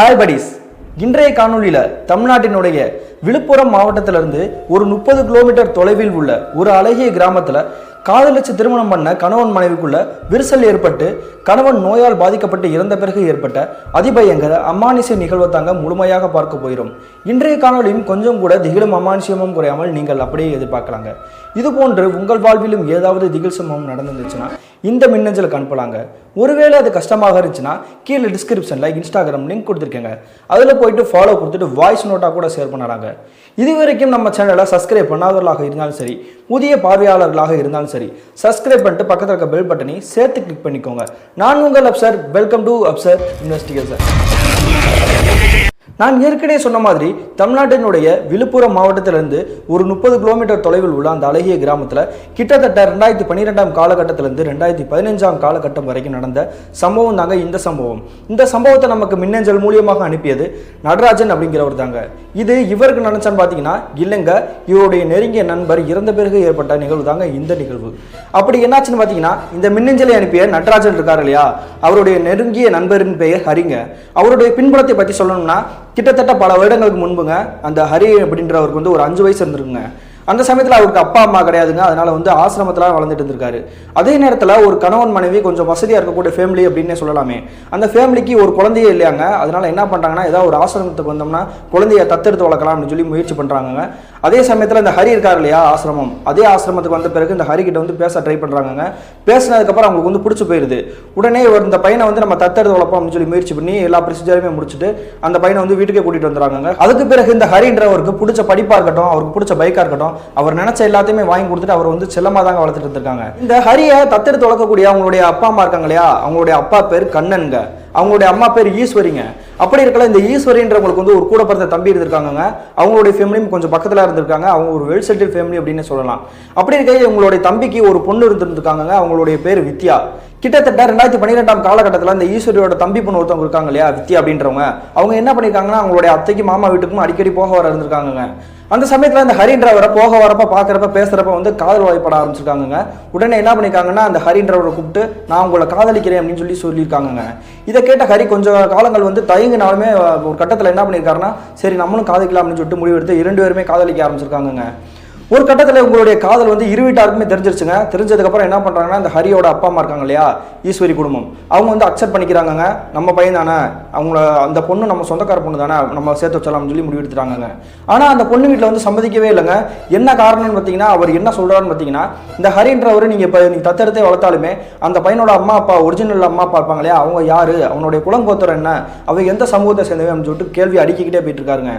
Hi buddies இன்றைய காணொளியில் தமிழ்நாட்டினுடைய விழுப்புரம் மாவட்டத்திலிருந்து ஒரு முப்பது கிலோமீட்டர் தொலைவில் உள்ள ஒரு அழகிய கிராமத்தில் காதலிச்சு திருமணம் பண்ண கணவன் மனைவிக்குள்ள விரிசல் ஏற்பட்டு கணவன் நோயால் பாதிக்கப்பட்டு இறந்த பிறகு ஏற்பட்ட அதிபயங்கர அமானுஷ்ய நிகழ்வை தாங்க முழுமையாக பார்க்க போயிடும் இன்றைய காணொளியும் கொஞ்சம் கூட திகிலும் அமானுஷ்யமும் குறையாமல் நீங்கள் அப்படியே எதிர்பார்க்கலாங்க. இது போன்று உங்கள் வாழ்விலும் ஏதாவது திகில் சம்பவம் நடந்துருந்துச்சுன்னா இந்த மின்னஞ்சலுக்கு அனுப்பலாங்க ஒருவேளை அது கஷ்டமாக இருந்துச்சுன்னா கீழே டிஸ்கிரிப்ஷனில் இன்ஸ்டாகிராம் லிங்க் கொடுத்துருக்கேங்க. அதில் போயிட்டு ஃபாலோ கொடுத்துட்டு வாய்ஸ் நோட்டாக கூட ஷேர் பண்ணலாங்க. இது வரைக்கும் நம்ம சேனலை சப்ஸ்கிரைப் பண்ணாதவர்களாக இருந்தாலும் சரி புதிய பார்வையாளர்களாக இருந்தாலும் சரி சப்ஸ்கிரைப் பண்ணிட்டு பக்கத்தில் இருக்க பெல் பட்டனை சேர்த்து கிளிக் பண்ணிக்கோங்க. நான் உங்கள் Absar welcome to Absar investigation நான் ஏற்கனவே சொன்ன மாதிரி தமிழ்நாட்டினுடைய விழுப்புரம் மாவட்டத்திலிருந்து ஒரு முப்பது கிலோமீட்டர் தொலைவில் உள்ள அந்த அழகிய கிராமத்தில் கிட்டத்தட்ட ரெண்டாயிரத்தி பன்னிரெண்டாம் காலகட்டத்திலிருந்து ரெண்டாயிரத்தி பதினஞ்சாம் காலகட்டம் வரைக்கும் நடந்த சம்பவம் தாங்க இந்த சம்பவம். இந்த சம்பவத்தை நமக்கு மின்னஞ்சல் மூலியமாக அனுப்பியது நடராஜன் அப்படிங்கிறவர் தாங்க. இது இவருக்கு நினைச்சான்னு பார்த்தீங்கன்னா இல்லைங்க இவருடைய நெருங்கிய நண்பர் இறந்த பிறகு ஏற்பட்ட நிகழ்வு தாங்க இந்த நிகழ்வு. அப்படி என்னாச்சுன்னு பார்த்தீங்கன்னா இந்த மின்னஞ்சலை அனுப்பிய நடராஜன் இருக்கார் இல்லையா? அவருடைய நெருங்கிய நண்பரின் பெயர் ஹரிங்க. அவருடைய பின்புலத்தை பற்றி சொல்லணும்னா கிட்டத்தட்ட பல வருடங்களுக்கு முன்புங்க அந்த ஹரி அப்படின்றவருக்கு வந்து ஒரு அஞ்சு வயசு இருந்திருக்குங்க. அந்த சமயத்தில் அவருக்கு அப்பா அம்மா கிடையாதுங்க. அதனால வந்து ஆசிரமத்தில் வளர்ந்துட்டு இருந்திருக்காரு. அதே நேரத்தில் ஒரு கணவன் மனைவி கொஞ்சம் வசதியாக இருக்கக்கூடிய ஃபேமிலி அப்படின்னே சொல்லலாமே. அந்த ஃபேமிலிக்கு ஒரு குழந்தையே இல்லையாங்க. அதனால என்ன பண்ணுறாங்கன்னா ஏதாவது ஒரு ஆசிரமத்துக்கு வந்தோம்னா குழந்தைய தத்தெடுத்து வளர்க்கலாம் அப்படின்னு சொல்லி முயற்சி பண்ணுறாங்க அதே சமயத்தில் இந்த ஹரி இருக்கார் இல்லையா ஆசிரமம். அதே ஆசிரமத்துக்கு வந்த பிறகு இந்த ஹரி கிட்ட வந்து பேச ட்ரை பண்ணுறாங்க பேசினதுக்கப்புறம் அவங்களுக்கு வந்து பிடிச்சி போயிருது. உடனே ஒரு இந்த பையனை வந்து நம்ம தத்தெடுத்து வளர்ப்போம் அப்படின்னு சொல்லி முயற்சி பண்ணி எல்லா ப்ரொசீஜருமே முடிச்சுட்டு அந்த பையனை வந்து வீட்டுக்கே கூட்டிகிட்டு வந்துடுறாங்க அதுக்கு பிறகு இந்த ஹரின்றவருக்கு பிடிச்ச படிப்பாக இருக்கட்டும் அவருக்கு பிடிச்ச பைக்காக இருக்கட்டும் அவர் நினைச்ச எல்லாத்தையுமே வாங்கி கொடுத்துட்டு அவர் வந்து செல்லமாக தாங்க வளர்த்துட்டு இருந்திருக்காங்க. இந்த ஹரியை தத்தெடுத்து வளர்க்கக்கூடிய அவங்களுடைய அப்பா அம்மா இருக்காங்க இல்லையா அவங்களுடைய அப்பா பேர் கண்ணனுங்க. அவங்களுடைய அம்மா பேர் ஈஸ்வரிங்க. அப்படி இருக்கல இந்த ஈஸ்வரின்றவங்களுக்கு வந்து ஒரு கூட பிறந்த தம்பி இருந்திருக்காங்க அவங்களுடைய ஃபேமிலியும் கொஞ்சம் பக்கத்தில் இருந்திருக்காங்க. அவங்க ஒரு வெல் செட்டில் ஃபேமிலி அப்படின்னு சொல்லலாம். அப்படி இருக்கையில் இவங்களுடைய தம்பிக்கு ஒரு பொண்ணு இருந்திருக்காங்க அவங்களுடைய பேர் வித்யா. கிட்டத்தட்ட ரெண்டாயிரத்தி பன்னிரெண்டாம் காலகட்டத்தில் இந்த ஈஸ்வரியோட தம்பி பொண்ணு ஒருத்தவங்க இருக்காங்க இல்லையா வித்யா அப்படின்றவங்க. அவங்க என்ன பண்ணியிருக்காங்கன்னா அவங்களுடைய அத்தைக்கு மாமா வீட்டுக்கும் அடிக்கடி போக வர இருந்திருக்காங்க அந்த சமயத்தில் அந்த ஹரின்றவரை போக வரப்ப பார்க்குறப்ப பேசுகிறப்ப வந்து காதல் வாய்ப்பட ஆரம்பிச்சிருக்காங்க உடனே என்ன பண்ணியிருக்காங்கன்னா அந்த ஹரின்றவரை கூப்பிட்டு நான் உங்களை காதலிக்கிறேன் அப்படின்னு சொல்லி சொல்லியிருக்காங்க இதை கேட்ட ஹரி கொஞ்சம் காலங்கள் வந்து தயங்கினாலுமே ஒரு கட்டத்தில் என்ன பண்ணியிருக்காருன்னா சரி நம்மளும் காதலிக்கலாம் அப்படின்னு சொல்லிட்டு முடிவெடுத்து இரண்டு பேருமே காதலிக்க ஆரம்பிச்சிருக்காங்க ஒரு கட்டத்தில் உங்களுடைய காதல் வந்து இரு வீட்டாருக்குமே தெரிஞ்சிருச்சுங்க. தெரிஞ்சதுக்கப்புறம் என்ன பண்ணுறாங்கன்னா இந்த ஹரியோட அப்பா அம்மா இருக்காங்க இல்லையா? ஈஸ்வரி குடும்பம். அவங்க வந்து அக்செப்ட் பண்ணிக்கிறாங்கங்க. நம்ம பையன் தானே. அவங்கள அந்த பொண்ணு நம்ம சொந்தக்கார பொண்ணு தானே. நம்ம சேர்த்து வச்சலாம்னு சொல்லி முடிவு எடுத்துட்டாங்க ஆனால் அந்த பொண்ணு வீட்டில் வந்து சம்மதிக்கவே இல்லைங்க. என்ன காரணம்னு பார்த்தீங்கன்னா அவர் என்ன சொல்கிறாருன்னு பார்த்தீங்கன்னா இந்த ஹரின்றவர் நீங்கள் இப்போ நீங்கள் தத்தெடுத்தே வளர்த்தாலுமே அந்த பையனோட அம்மா அப்பா ஒரிஜினல் அம்மா அப்பா இருப்பாங்க இல்லையா? அவங்க யார்? அவனுடைய குலங்கோத்திரம் என்ன? அவங்க எந்த சமூகத்தை சேர்ந்தவே அப்படின்னு சொல்லிட்டு கேள்வி அடிக்கிக்கிட்டே போயிட்டு இருக்காருங்க.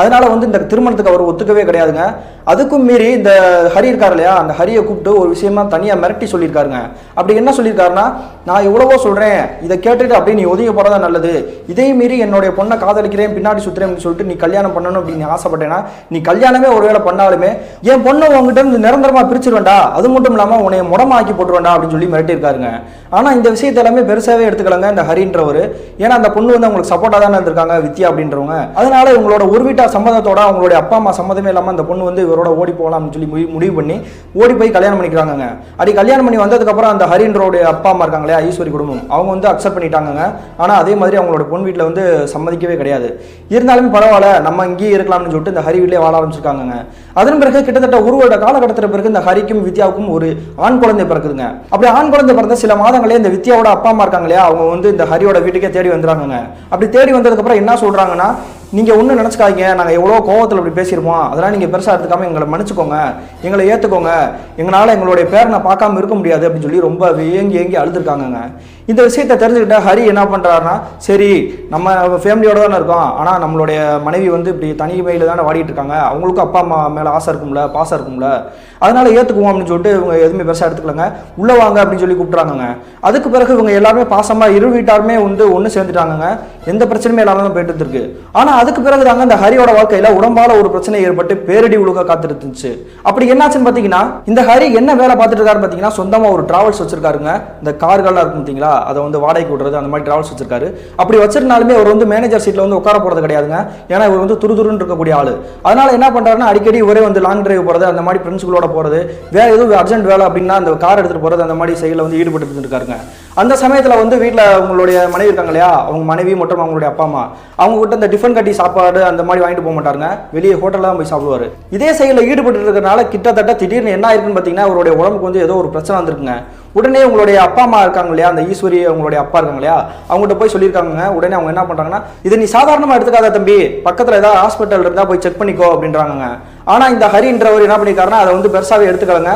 அதனால வந்து இந்த திருமணத்துக்கு அவர் ஒத்துக்கவே கிடையாதுங்க. அதுக்கும் மீறி இந்த ஹரி இருக்கார் இல்லையா? அந்த ஹரியை கூப்பிட்டு ஒரு விஷயமா தனியாக மிரட்டி சொல்லியிருக்காருங்க. அப்படி என்ன சொல்லியிருக்காருன்னா நான் இவ்வளவோ சொல்கிறேன் இதை கேட்டுட்டு அப்படியே நீ ஒதுங்க போகிறதா நல்லது. இதே மீறி என்னுடைய பொண்ணை காதலிக்கிறேன் பின்னாடி சுற்றுறேன் சொல்லிட்டு நீ கல்யாணம் பண்ணணும் அப்படின்னு ஆசைப்பட்டேன்னா நீ கல்யாணமே ஒருவேளை பண்ணாலுமே என் பொண்ணை உங்ககிட்ட இருந்து நிரந்தரமாக பிரிச்சிருவேண்டா அது மட்டும் இல்லாமல் உன்னை முடமாக்கி போட்டுருவேண்டா அப்படின்னு சொல்லி மிரட்டியிருக்காருங்க. ஆனால் இந்த விஷயத்தை எல்லாமே பெருசாகவே எடுத்துக்கலங்க இந்த ஹரின்றவர். ஏன்னா அந்த பொண்ணு வந்து அவங்களுக்கு சப்போர்ட்டாக தானே இருந்திருக்காங்க வித்யா அப்படின்றவங்க. அதனால இவங்களோட ஒரு வீட்டார் சம்மந்தத்தோட அவங்களுடைய அப்பா அம்மா சம்மதமே இல்லாமல் அந்த பொண்ணு வந்து இவரோட ஓடி போகலாம்னு சொல்லி முடிவு- பண்ணி ஓடி போய் கல்யாணம் பண்ணிக்கிறாங்க அப்படி கல்யாணம் பண்ணி வந்ததுக்கப்புறம் அந்த ஹரின்றோடைய அப்பா அம்மா இருக்காங்க இல்லையா ஈஸ்வரி குடும்பம். அவங்க வந்து அக்செப்ட் பண்ணிட்டாங்க ஆனால் அதே மாதிரி அவங்களோட பொண்ணு வீட்டில் வந்து சம்மதிக்கவே கிடையாது. இருந்தாலுமே பரவாயில்ல நம்ம இங்கேயே இருக்கலாம்னு சொல்லிட்டு இந்த ஹரி வீட்டிலே வாழ ஆரம்பிச்சிருக்காங்க அதன் பிறகு கிட்டத்தட்ட ஒரு வருட காலகட்டத்தில் பிறகு இந்த ஹரிக்கும் வித்யாவுக்கும் ஒரு ஆண் குழந்தை பிறக்குதுங்க. அப்படி ஆண் குழந்தை பிறந்த சில மாதங்களே இந்த வித்யாவோட அப்பா அம்மா இருக்காங்க இல்லையா அவங்க வந்து இந்த ஹரியோட வீட்டுக்கே தேடி வந்துடுறாங்க அப்படி தேடி வந்ததுக்கப்புறம் என்ன சொல்றாங்கன்னா நீங்க ஒன்றும் நினச்சிக்காதீங்க நாங்கள் எவ்வளோ கோவத்தில் அப்படி பேசியிருப்போம். அதெல்லாம் நீங்கள் பெருசாக எடுத்துக்காம எங்களை மன்னிச்சுக்கோங்க எங்களை ஏற்றுக்கோங்க எங்களால் எங்களுடைய பேரனை பார்க்காம இருக்க முடியாது அப்படின்னு சொல்லி ரொம்ப ஏங்கி ஏங்கி அழுதுருக்காங்கங்க. இந்த விஷயத்தை தெரிஞ்சுக்கிட்ட ஹரி என்ன பண்ணுறாருன்னா சரி நம்ம ஃபேமிலியோட தானே இருக்கோம். ஆனால் நம்மளுடைய மனைவி வந்து இப்படி தனிமையில் தானே வாடிட்டு இருக்காங்க. அவங்களுக்கும் அப்பா அம்மா மேலே ஆசை இருக்கும்ல பாசம் இருக்கும்ல. அதனால ஏற்றுக்குவோம் அப்படின்னு சொல்லிட்டு இவங்க எதுவுமே பெருசாக எடுத்துக்கலங்க. உள்ளே வாங்க அப்படின்னு சொல்லி கூப்பிட்றாங்கங்க அதுக்கு பிறகு இவங்க எல்லாருமே பாசமாக இரு வீட்டாருமே வந்து ஒன்று சேர்ந்துட்டாங்கங்க. எந்த பிரச்சனையுமே இல்லாமல் தான் போயிட்டு இருக்கு ஆனால் அதுக்கு பிறகு தாங்க இந்த ஹரியோட வாழ்க்கையில் உடம்பால ஒரு பிரச்சனை ஏற்பட்டு பேரடி உழுக காத்துட்டு இருந்துச்சு அப்படி என்னாச்சுன்னு பார்த்தீங்கன்னா இந்த ஹரி என்ன வேலை பார்த்துட்டு இருக்காரு பார்த்தீங்கன்னா சொந்தமாக ஒரு டிராவல்ஸ் வச்சிருக்காருங்க. இந்த கார்கள்லாம் இருக்கும் பார்த்தீங்களா அதை வந்து வாடகைக்கு விடுறது அந்த மாதிரி ட்ராவல்ஸ் வச்சிருக்காரு. அப்படி வச்சிருந்தாலுமே அவர் வந்து மேனேஜர் சீட்டில் வந்து உட்கார போகிறது கிடையாதுங்க. ஏன்னா இவர் வந்து துருதுருன்னு இருக்கக்கூடிய ஆள். அதனால என்ன பண்ணுறாருன்னா அடிக்கடி இவரே வந்து லாங் டிரைவ் போகிறது அந்த மாதிரி ஃப்ரெண்ட்ஸுகளோட போகிறது வேற எதுவும் அர்ஜென்ட் வேலை அப்படின்னா அந்த கார் எடுத்துகிட்டு போகிறது அந்த மாதிரி செயலில் வந்து ஈடுபட்டு இருக்காருங்க அந்த சமயத்தில் வந்து வீட்டில் அவங்களுடைய மனைவி இருக்காங்க இல்லையா? அவங்க மனைவி மற்றும் அவங்களுடைய அப்பா அம்மா. அவங்க கிட்ட இந்த டிஃபன் கட்டி சாப்பாடு அந்த மாதிரி வாங்கிட்டு போக மாட்டாருங்க. வெளியே ஹோட்டலாக தான் போய் சாப்பிடுவார். இதே செயலில் ஈடுபட்டு இருக்கிறனால கிட்டத்தட்ட திடீர்னு என்ன ஆயிருக்குன்னு பார்த்தீங்கன்னா அவருடைய உடம்புக்கு வந்து ஏதோ ஒரு பிரச்சனை வந்திருக்குங்க. உடனே உங்களுடைய அப்பா அம்மா இருக்காங்க இல்லையா? அந்த ஈஸ்வரி அவங்களுடைய அப்பா இருக்காங்க இல்லையா? அவங்ககிட்ட போய் சொல்லியிருக்காங்க உடனே அவங்க என்ன பண்ணுறாங்கன்னா இதை நீ சாதாரணமாக எடுத்துக்காத தம்பி. பக்கத்தில் ஏதாவது ஹாஸ்பிட்டல் இருந்தால் போய் செக் பண்ணிக்கோ அப்படின்றாங்க ஆனால் இந்த ஹரின்றவர் என்ன பண்ணிருக்காருன்னா அதை வந்து பெருசாகவே எடுத்துக்கலங்க.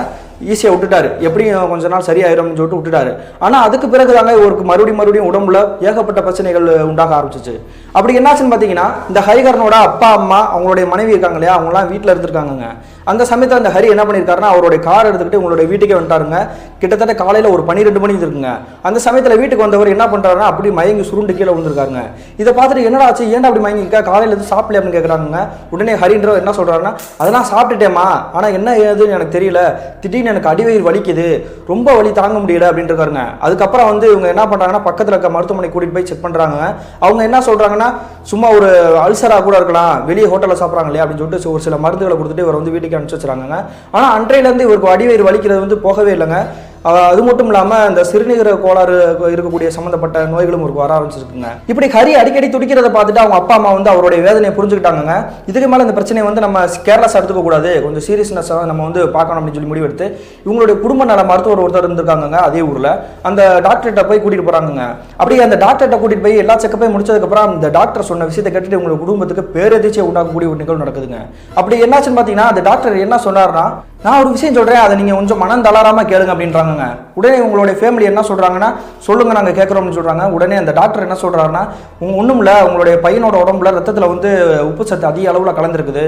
ஈஸியாக விட்டுட்டாரு. எப்படியும் கொஞ்ச நாள் சரியாயிரும்னு சொல்லிட்டு விட்டுட்டாரு. ஆனால் அதுக்கு பிறகு தாங்க இவருக்கு மறுபடியும் மறுபடியும் உடம்புல ஏகப்பட்ட பிரச்சனைகள் உண்டாக ஆரம்பிச்சிச்சு. அப்படி என்னாச்சுன்னு பார்த்தீங்கன்னா இந்த ஹரிகரனோட அப்பா அம்மா அவங்களுடைய மனைவி இருக்காங்க இல்லையா? அவங்களாம் வீட்டில் இருந்திருக்காங்கங்க. அந்த சமயத்தில் அந்த ஹரி என்ன பண்ணியிருக்காருன்னா அவருடைய கார் எடுத்துக்கிட்டு உங்களுடைய வீட்டுக்கே வந்துட்டாருங்க. கிட்டத்தட்ட காலையில் ஒரு பன்னிரெண்டு மணி இருக்குங்க அந்த சமயத்தில் வீட்டுக்கு வந்தவர் என்ன பண்ணுறாருன்னா அப்படி மயங்கி சுருண்டு கீழே விழுந்திருக்காருங்க. இதை பார்த்துட்டு என்னடா ஆச்சு ஏன்டா அப்படி மயங்கி இருக்கா காலையில் எதுவும் சாப்பிடல அப்படின்னு கேட்குறாங்க உடனே ஹரின்றவர் என்ன சொல்கிறாருன்னா அதெல்லாம் சாப்பிட்டுட்டேம்மா. ஆனால் என்ன ஏதுன்னு எனக்கு தெரியல. திடீர்னு எனக்கு அடிவயிறு வலிக்குது. ரொம்ப வலி தாங்க முடியல அப்படின்னு இருக்காருங்க அதுக்கப்புறம் வந்து இவங்க என்ன பண்ணுறாங்கன்னா பக்கத்தில் இருக்க மருத்துவமனை கூட்டிகிட்டு போய் செக் பண்ணுறாங்க அவங்க என்ன சொல்கிறாங்கன்னா சும்மா ஒரு அல்சராக கூட இருக்கலாம். வெளியே ஹோட்டலில் சாப்பிட்றாங்களே அப்படின்னு சொல்லிட்டு ஒரு சில மருந்துகளை கொடுத்துட்டு இவர் வந்து வீட்டுக்கு அனுப்பிச்சு வச்சுறாங்க ஆனால் அன்றையிலேருந்து இவருக்கு அடிவயிறு வலிக்கிறது வந்து போகவே இல்லைங்க. அது மட்டும் இல்லாமல் இந்த சிறுநீரக கோளாறு இருக்கக்கூடிய சம்மந்தப்பட்ட நோய்களும் ஒரு வர ஆரம்பிச்சிருக்குங்க. இப்படி ஹரி அடிக்கடி துடிக்கிறத பார்த்துட்டு அவங்க அப்பா அம்மா வந்து அவருடைய வேதனையை புரிஞ்சுக்கிட்டாங்க இதுக்கு மேலே இந்த பிரச்சனையை வந்து நம்ம கேர்லஸ் எடுத்துக்க கூடாது கொஞ்சம் சீரியஸ்னஸாக நம்ம வந்து பார்க்கணும் அப்படின்னு சொல்லி முடிவெடுத்து இவங்களுடைய குடும்ப நல மருத்துவர் ஒருத்தர் இருந்திருக்காங்க அதே ஊரில். அந்த டாக்டர்கிட்ட போய் கூட்டிகிட்டு போகிறாங்க அப்படி அந்த டாக்டர்கிட்ட கூட்டிகிட்டு போய் எல்லா செக்கப்பையும் முடிச்சதுக்கப்புறம் அந்த டாக்டர் சொன்ன விஷயத்தை கேட்டுட்டு உங்களுடைய குடும்பத்துக்கு பேரதிர்ச்சியை உண்டாக்கக்கூடிய ஒரு நிகழ்வு நடக்குதுங்க. அப்படி என்னாச்சுன்னு பார்த்தீங்கன்னா அந்த டாக்டர் என்ன சொன்னார்னா நான் ஒரு விஷயம் சொல்கிறேன் அதை நீங்கள் கொஞ்சம் மனம் தளராமல் கேளுங்க அப்படின்றாங்க உடனே உங்களுடைய ஃபேமிலி என்ன சொல்கிறாங்கன்னா சொல்லுங்கள் நாங்கள் கேட்குறோம்னு சொல்கிறாங்க உடனே அந்த டாக்டர் என்ன சொல்கிறாருன்னா உங்கள் ஒன்றும் இல்லை உங்களுடைய பையனோட உடம்புல ரத்தத்தில் வந்து உப்பு சத்து அதிக அளவில் கலந்துருக்குது.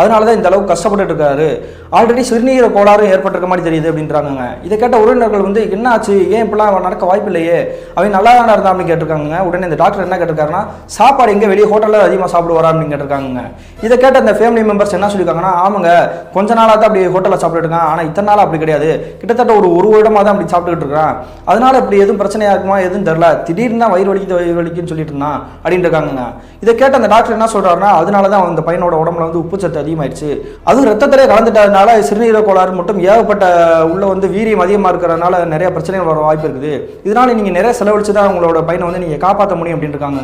அதனால தான் இந்த அளவுக்கு கஷ்டப்பட்டு இருக்காரு. ஆல்ரெடி சிறுநீர கோளாறும் ஏற்பட்டிருக்க மாதிரி தெரியுது அப்படின்றாங்க இதை கேட்ட உறவினர்கள் வந்து என்ன ஆச்சு? ஏன் இப்படிலாம் நடக்க வாய்ப்பு இல்லையே? அவன் நல்லா தானே இருந்தா அப்படின்னு கேட்டிருக்காங்க உடனே இந்த டாக்டர் என்ன கேட்டிருக்காருன்னா சாப்பாடு எங்கே? வெளியே ஹோட்டலில் அதிகமாக சாப்பிடுவாரா? அப்படின்னு கேட்டிருக்காங்க இதை கேட்ட அந்த ஃபேமிலி மெம்பர்ஸ் என்ன சொல்லியிருக்காங்கன்னா ஆமாங்க கொஞ்ச நாளாக தான் அப்படி ஹோட்டலில் சாப்பிட்டுருக்காங்க ஆனால் இத்தனை நாள் அப்படி கிடையாது. கிட்டத்தட்ட ஒரு ஒரு வருடமாக தான் அப்படி சாப்பிட்டுக்கிட்டு இருக்கிறான். அதனால இப்படி எதுவும் பிரச்சனையா இருக்குமா? எதுவும் தெரில திடீர்னு தான் வயிறு வலிக்குது வயிறு வலிக்குன்னு சொல்லிட்டு இருந்தான் அப்படின்னு இருக்காங்க இதை கேட்ட அந்த டாக்டர் என்ன சொல்றாருன்னா அதனால தான் அந்த பையனோட உடம்புல வந்து உப்பு சத்து அதிகமாயிடுச்சு. அதுவும் ரத்தத்திலே கலந்துட்டதுனால சிறுநீரக கோளாறு மட்டும் ஏகப்பட்ட உள்ள வந்து வீரியம் அதிகமாக இருக்கிறதுனால நிறைய பிரச்சனைகள் வர வாய்ப்பு இருக்குது. இதனால நீங்கள் நிறைய செலவழிச்சு தான் உங்களோட பையனை வந்து நீங்கள் காப்பாற்ற முடியும் அப்படின்னு இருக்காங்க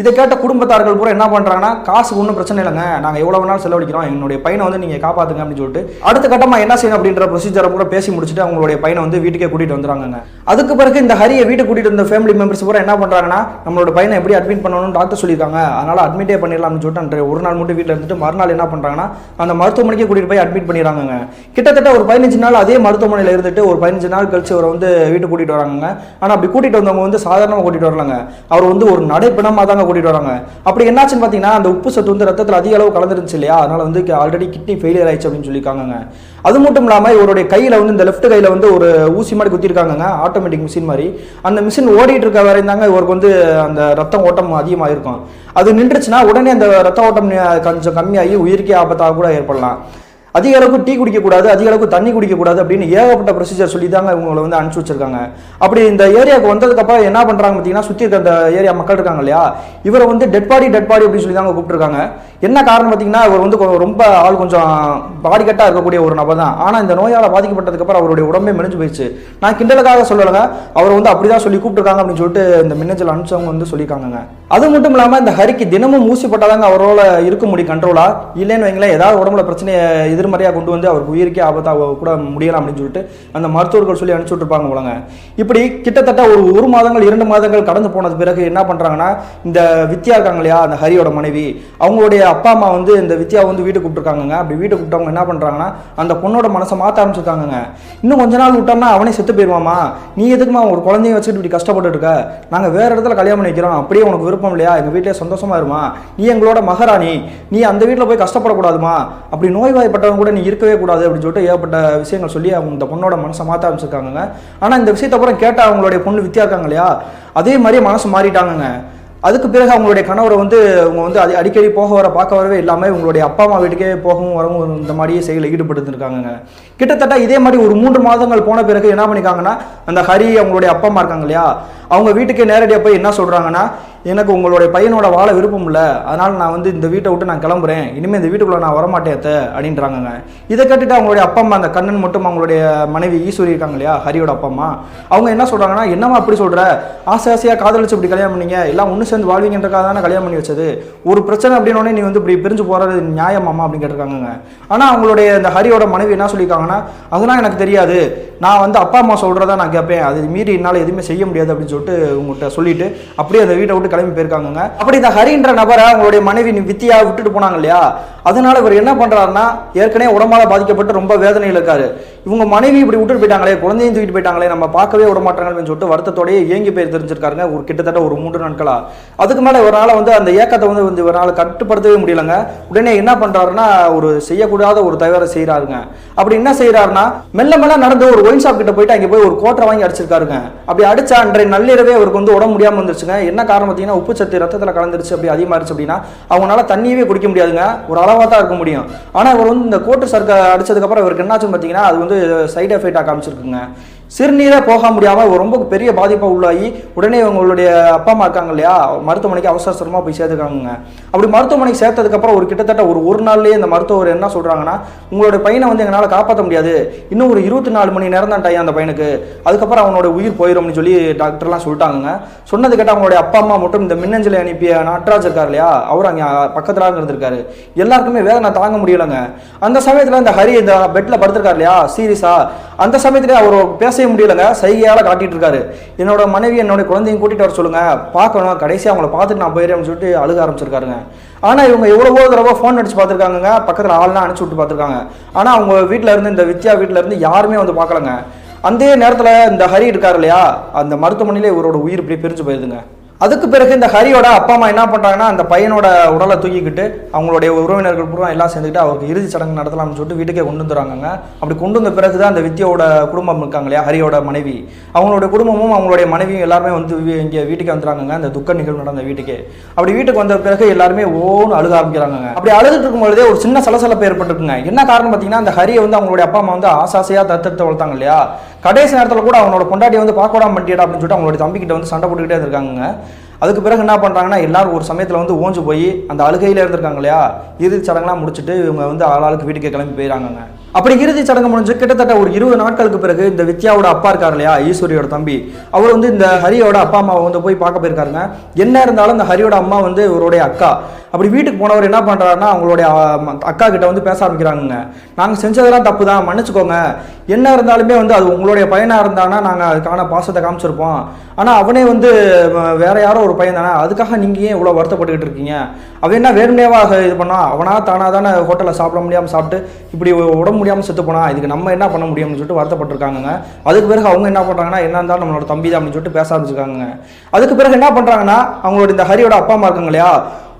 இதை கேட்ட குடும்பத்தார்கள் பூரா என்ன பண்ணுறாங்கன்னா காசு ஒன்றும் பிரச்சனை இல்லைங்க. நாங்கள் எவ்வளோ வேணாலும் செலவழிக்கிறோம். என்னுடைய பையனை வந்து நீங்கள் காப்பாற்றுங்க அப்படின்னு சொல்லிட்டு அடுத்த கட்டமாக என்ன செய்யணும் அப்படின்ற ப்ரொசீஜரை கூட பேசி முடிச்சுட்டு அவங்களுடைய பையனை வந்து வீட்டுக்கே கூட்டிகிட்டு வந்துடுறாங்க அதுக்கு பிறகு இந்த ஹரியை வீட்டுக்கு கூட்டிகிட்டு வந்த ஃபேமிலி மெம்பர்ஸ் பூரா என்ன பண்ணுறாங்கன்னா நம்மளோட பையனை எப்படி அட்மிட் பண்ணணும்னு டாக்டர் சொல்லியிருக்காங்க. அதனால் அட்மிட்டே பண்ணிடலாம்னு சொல்லிட்டு அன்றைய ஒரு நாள் மட்டும் வீட்டில் இருந்துட்டு மறுநாள் என்ன பண்ணுறாங்கன்னா அந்த மருத்துவமனைக்கு கூட்டிகிட்டு போய் அட்மிட் பண்ணிடுறாங்க கிட்டத்தட்ட ஒரு பதினஞ்சு நாள் அதே மருத்துவமனையில் இருந்துட்டு ஒரு பதினஞ்சு நாள் கழிச்சு அவரை வந்து வீட்டுக்கு கூட்டிகிட்டு வராங்க ஆனால் அப்படி கூட்டிகிட்டு வந்தவங்க வந்து சாதாரணமாக கூட்டிகிட்டு வரலங்க. அவர் வந்து ஒரு நடைப்பிணமாக தாங்க கூட்டிகிட்டு வராங்க. அப்படி என்னாச்சுன்னு பார்த்தீங்கன்னா அந்த உப்பு சத்து வந்து ரத்தத்தில் அதிக அளவு கலந்துருந்துச்சு இல்லையா? அதனால வந்து ஆல்ரெடி கிட்னி ஃபெயிலியர் ஆயிடுச்சு அப்படின்னு சொல்லியிருக்காங்க அது மட்டும் இல்லாமல் இவருடைய கையில் வந்து இந்த லெஃப்ட் கையில் வந்து ஒரு ஊசி மாதிரி குத்திருக்காங்க ஆட்டோமேட்டிக் மிஷின் மாதிரி. அந்த மிஷின் ஓடிட்டு இருக்க வரையும் தாங்க இவருக்கு வந்து அந்த ரத்தம் ஓட்டம் அதிகமாக இருக்கும் அது நின்றுச்சுன்னா உடனே அந்த ரத்த ஓட்டம் கொஞ்சம் கம்மியாகி உயிருக்கே ஆபத்தாக கூட ஏற்படலாம். அதிக அளவுக்கு டீ குடிக்கக்கூடாது அதிக அளவுக்கு தண்ணி குடிக்கக்கூடாது அப்படின்னு ஏகப்பட்ட ப்ரொசீஜர் சொல்லி தாங்க இவங்களை வந்து அனுப்பிச்சு வச்சிருக்காங்க. அப்படி இந்த ஏரியாவுக்கு வந்ததுக்கப்புறம் என்ன பண்ணுறாங்க பார்த்தீங்கன்னா சுற்றி இருக்க அந்த ஏரியா மக்கள் இருக்காங்க இல்லையா? இவரை வந்து டெட் பாடி டெட் பாடி அப்படின்னு சொல்லி தாங்க கூப்பிட்டுருக்காங்க. என்ன காரணம் பார்த்தீங்கன்னா இவர் வந்து ரொம்ப ஆள் கொஞ்சம் பாடி கட்டாக இருக்கக்கூடிய ஒரு நபர் தான். ஆனால் இந்த நோயால் பாதிக்கப்பட்டதுக்கப்புறம் அவருடைய உடம்பே மெலிஞ்சு போயிடுச்சு. நான் கிண்டலுக்காக சொல்லலைங்க அவர் வந்து அப்படி தான் சொல்லி கூப்பிட்டுருக்காங்க அப்படின்னு சொல்லிட்டு இந்த மின்னஞ்சல் அனுப்பிச்சவங்க வந்து சொல்லியிருக்காங்க அது மட்டும் இல்லாமல் இந்த ஹரிக்கு தினமும் ஊசி போட்டாதாங்க அவரோட இருக்க முடியும் கண்ட்ரோலாக இல்லைன்னு வைங்களேன் ஏதாவது உடம்புல பிரச்சனையை எதிர்மறையாக கொண்டு வந்து அவருக்கு உயிருக்கே ஆபத்தாக கூட முடியலாம் அப்படின்னு சொல்லிட்டு அந்த மருத்துவர்கள் சொல்லி அனுப்பிச்சு போலங்க. இப்படி கிட்டத்தட்ட ஒரு ஒரு மாதங்கள் இரண்டு மாதங்கள் கடந்து போனது பிறகு என்ன பண்ணுறாங்கன்னா இந்த வித்யா இருக்காங்க இல்லையா அந்த ஹரியோட மனைவி அவங்களுடைய அப்பா அம்மா வந்து இந்த வித்யா வந்து வீட்டுக்கு கூப்பிட்டுருக்காங்க அப்படி வீட்டுக்கு கூப்பிட்டவங்க என்ன பண்ணுறாங்கன்னா அந்த பொண்ணோட மனசை மாற்ற ஆரம்பிச்சிருக்காங்க இன்னும் கொஞ்ச நாள் விட்டோம்னா அவனே செத்து போயிடுவாமா நீ எதுக்குமா ஒரு குழந்தைய வச்சுட்டு இப்படி கஷ்டப்பட்டு இருக்க? நாங்கள் வேற இடத்துல கல்யாணம் பண்ணி வைக்கிறோம் அப்படியே உனக்கு விருப்பம் இல்லையா? எங்கள் வீட்டிலே சந்தோஷமா இருமா. நீ எங்களோட மகாராணி. நீ அந்த வீட்டில் போய் கஷ்டப்படக்கூடாதுமா. அப்படி நோய்வாய்ப்பட்டவங்க கூட நீ இருக்கவே கூடாது அப்படின்னு சொல்லிட்டு ஏகப்பட்ட விஷயங்கள் சொல்லி அவங்க இந்த பொண்ணோட மனசை மாற்ற ஆரம்பிச்சிருக்காங்க ஆனால் இந்த விஷயத்தை அப்புறம் கேட்டால் அவங்களுடைய பொண்ணு வித்தியா இருக்காங்க இல்லையா? அதே மாதிரியே மனசு மாறிட்டாங்கங்க. அதுக்கு பிறகு அவங்களுடைய கணவரை வந்து அவங்க வந்து அது அடிக்கடி போக வர பார்க்க வரவே இல்லாமல் இவங்களுடைய அப்பா அம்மா வீட்டுக்கே போகவும் வரவும் இந்த மாதிரியே செயலில் ஈடுபடுத்திருக்காங்க கிட்டத்தட்ட இதே மாதிரி ஒரு மூன்று மாதங்கள் போன பிறகு என்ன பண்ணிக்காங்கன்னா அந்த ஹரி அவங்களுடைய அப்பா அம்மா இருக்காங்க இல்லையா அவங்க வீட்டுக்கே நேரடியாக போய் என்ன சொல்கிறாங்கன்னா எனக்கு உங்களுடைய பையனோட வாழ விருப்பம் இல்லை அதனால நான் வந்து இந்த வீட்டை விட்டு நான் கிளம்புறேன் இனிமேல் இந்த வீட்டுக்குள்ள நான் வரமாட்டேத்த அப்படின்றாங்க இதை கேட்டுட்டு அவங்களுடைய அப்பா அம்மா அந்த கண்ணன் மட்டும் அவங்களுடைய மனைவி ஈஸ்வரி இருக்காங்க இல்லையா ஹரியோட அப்பா அம்மா அவங்க என்ன சொல்றாங்கன்னா என்னம்மா அப்படி சொல்ற? ஆசை ஆசையாக காதலிச்சு இப்படி கல்யாணம் பண்ணீங்க எல்லாம் ஒன்று சேர்ந்து வாழ்வீங்கன்றக்காக தானே கல்யாணம் பண்ணி வச்சது? ஒரு பிரச்சனை அப்படின்னோடனே நீ வந்து இப்படி பிரிஞ்சு போறது நியாயமாமா அப்படின்னு கேட்டிருக்காங்க ஆனால் அவங்களுடைய அந்த ஹரியோட மனைவி என்ன சொல்லியிருக்காங்க சொல்லியிருக்காங்கன்னா அதெல்லாம் எனக்கு தெரியாது. நான் வந்து அப்பா அம்மா சொல்கிறத நான் கேட்பேன் அது மீறி என்னால் எதுவுமே செய்ய முடியாது அப்படின்னு சொல்லிட்டு உங்கள்கிட்ட சொல்லிட்டு அப்படியே அந்த வீட்டை விட்டு கிளம்பி போயிருக்காங்க அப்படி இந்த ஹரின்ற நபரை அவங்களுடைய மனைவி வித்தியா விட்டுட்டு போனாங்க இல்லையா? அதனால இவர் என்ன பண்ணுறாருன்னா ஏற்கனவே உடம்பால் பாதிக்கப்பட்டு ரொம்ப வேதனையில் இருக்காரு. இவங்க மனைவி இப்படி விட்டுட்டு போயிட்டாங்களே குழந்தையும் தூக்கிட்டு போயிட்டாங்களே நம்ம பார்க்கவே விட மாட்டாங்கன்னு சொல்லிட்டு வருத்தத்தோடயே ஏங்கி போய் தெரிஞ்சிருக்காருங்க ஒரு கிட்டத்தட்ட ஒரு மூன்று நாட்களா. அதுக்கு மேலே இவரால் வந்து அந்த ஏக்கத்தை வந்து வந்து இவரால் கட்டுப்படுத்தவே முடியலங்க. உடனே என்ன பண்ணுறாருன்னா ஒரு செய்யக்கூடாத ஒரு தவறை செய்கிறாருங்க அப்படி என்ன செய்கிறாருன்னா மெல்ல மெல்ல நடந்து ஒரு ஒயின் ஷாப் கிட்ட போயிட்டு அங்கே போய் ஒரு கோட்டரை வாங்கி அடிச்சிருக்காருங்க. அப்படி அடிச்சா அன்றைய நள்ளிரவே அவருக்கு வந்து உடம்பு முடியாமல் வந்துருச்சுங்க என்ன காரணம் பார்த்தீங்கன்னா உப்பு சத்து ரத்தத்தில் கலந்துருச்சு அப்படி அதிகமாகிருச்சு அப்படின்னா அவங்களால தண்ணியவே குடிக்க முடியாதுங்க. ஒரு அளவாக தான் இருக்க முடியும். ஆனால் இவர் வந்து இந்த கோட்டு சர்க்க அடிச்சதுக்கப்புறம் இவருக்கு என்னாச்சுன்னு பார்த்தீங்கன்னா அது வந்து சைடு எஃபெக்டாக காமிச்சிருக்குங்க. சிறுநீராக போக முடியாமல் ரொம்ப பெரிய பாதிப்பாக உள்ளாகி உடனே இவங்களுடைய அப்பா அம்மா இருக்காங்க இல்லையா? மருத்துவமனைக்கு அவசரமாக போய் சேர்த்துக்காங்க அப்படி மருத்துவமனைக்கு சேர்த்ததுக்கப்புறம் ஒரு கிட்டத்தட்ட ஒரு ஒரு நாள்லேயே இந்த மருத்துவர் என்ன சொல்கிறாங்கன்னா உங்களுடைய பையனை வந்து எங்களால் காப்பாற்ற முடியாது. இன்னும் ஒரு இருபத்தி நாலு மணி நேரம் தான் டைம் அந்த பையனுக்கு. அதுக்கப்புறம் அவனோட உயிர் போயிடும்னு சொல்லி டாக்டர்லாம் சொல்லிட்டாங்க சொன்னது கேட்ட அவங்களுடைய அப்பா அம்மா மட்டும் இந்த மின்னஞ்சலை அனுப்பிய நட்ராஜ் இருக்கார் இல்லையா? அவர் அங்கே பக்கத்தில் இருந்திருக்காரு. எல்லாருக்குமே வேதனை தாங்க முடியலங்க. அந்த சமயத்தில் இந்த ஹரி இந்த பெட்டில் படுத்திருக்காரு இல்லையா? சீரியஸாக அந்த சமயத்திலே அவர் பேசவே முடியலங்க. சைகையால காட்டிட்டு இருக்காரு. என்னோட மனைவி என்னோட குழந்தையும் கூட்டிட்டு வர சொல்லுங்க. பார்க்கணும். கடைசியாக அவங்கள பார்த்துட்டு நான் போயிடுறேன்னு சொல்லிட்டு அழுக ஆரம்பிச்சிருக்காருங்க. ஆனால் இவங்க எவ்வளவோ தடவை ஃபோன் அடிச்சு பார்த்துருக்காங்க பக்கத்தில் ஆள்லாம் அனுப்பிச்சு விட்டு பார்த்துருக்காங்க. ஆனால் அவங்க வீட்டில் இருந்து இந்த வித்யா வீட்டில் இருந்து யாருமே வந்து பார்க்கலங்க. அந்த நேரத்தில் இந்த ஹரி இருக்கார் இல்லையா? அந்த மருத்துவமனையில் இவரோட உயிர் இப்படி பிரிஞ்சு போயிருதுங்க. அதுக்கு பிறகு இந்த ஹரியோட அப்பா அம்மா என்ன பண்ணுறாங்கன்னா அந்த பையனோட உடலை தூக்கிக்கிட்டு அவங்களுடைய உறவினர்கள் பூரா எல்லாம் சேர்ந்துக்கிட்டு அவருக்கு இறுதி சடங்கு நடத்தலாம்னு சொல்லிட்டு வீட்டுக்கே கொண்டு வந்துடுறாங்க அப்படி கொண்டு வந்த பிறகு தான் அந்த வித்யோட குடும்பம் இருக்காங்க இல்லையா ஹரியோட மனைவி. அவங்களோட குடும்பமும் அவங்களுடைய மனைவியும் எல்லாருமே வந்து இங்கே வீட்டுக்கு வந்துடுறாங்க அந்த துக்க நிகழ்வு நடந்த வீட்டுக்கே. அப்படி வீட்டுக்கு வந்த பிறகு எல்லாருமே ஓன்னு அழுக ஆரம்பிக்கிறாங்க அப்படி அழுதுட்டு இருக்கும் பொழுதே ஒரு சின்ன சலசலப்பு ஏற்பட்டுருக்குங்க. என்ன காரணம் பார்த்தீங்கன்னா அந்த ஹரியை வந்து அவங்களுடைய அப்பா அம்மா வந்து ஆசாசையாக தத்தெடுத்து வளர்த்தாங்க இல்லையா. கடைசி நேரத்தில் கூட அவனோட பொண்டாட்டியை வந்து பார்க்க விடாம பண்ணிட்டா அப்படின்னு சொல்லிட்டு அவங்களோட தம்பிக்கிட்ட வந்து சண்டை போட்டுக்கிட்டே இருக்காங்க அதுக்கு பிறகு என்ன பண்ணுறாங்கன்னா எல்லாரும் ஒரு சமயத்தில் வந்து ஓஞ்சு போய் அந்த அழுகையில் இருந்திருக்காங்க இல்லையா? இறுதி சடங்கெல்லாம் முடிச்சுட்டு இவங்க வந்து ஆளாளுக்கு வீட்டுக்கு கிளம்பி போயிடறாங்க அப்படி இறுதி சடங்கு முடிஞ்சு கிட்டத்தட்ட ஒரு இருபது நாட்களுக்கு பிறகு இந்த வித்யாவோட அப்பா இருக்கார் இல்லையா? ஈஸ்வரியோட தம்பி. அவர் வந்து இந்த ஹரியோட அப்பா அம்மாவை வந்து போய் பார்க்க போயிருக்காருங்க. என்ன இருந்தாலும் இந்த ஹரியோட அம்மா வந்து இவருடைய அக்கா. அப்படி வீட்டுக்கு போனவர் என்ன பண்ணுறாருன்னா அவங்களுடைய அக்கா கிட்ட வந்து பேச ஆரம்பிக்கிறாங்க நாங்கள் செஞ்சதெல்லாம் தப்பு தான் மன்னிச்சுக்கோங்க. என்ன இருந்தாலுமே வந்து அது உங்களுடைய பையனாக இருந்தானா நாங்கள் அதுக்கான பாசத்தை காமிச்சிருப்போம். ஆனால் அவனே வந்து வேற யாரோ ஒரு பையன் தானே அதுக்காக நீங்கள் ஏன் இவ்வளோ வருத்தப்பட்டுக்கிட்டு இருக்கீங்க? அவன் என்ன வேறுமையாக இது பண்ணா? அவனா தானா தானே ஹோட்டலில் சாப்பிட முடியாமல் சாப்பிட்டு இப்படி உடம்பு முடியாமல் செத்து போனா இதுக்கு நம்ம என்ன பண்ண முடியும்னு சொல்லிட்டு வருத்தப்பட்டிருக்காங்க அதுக்கு பிறகு அவங்க என்ன பண்ணுறாங்கன்னா என்ன இருந்தாலும் நம்மளோட தம்பி தான் அப்படின்னு சொல்லிட்டு பேச ஆரம்பிச்சிருக்காங்க அதுக்கு பிறகு என்ன பண்ணுறாங்கன்னா அவங்களோட இந்த ஹரியோட அப்பா அம்மா இருக்காங்க இல்லையா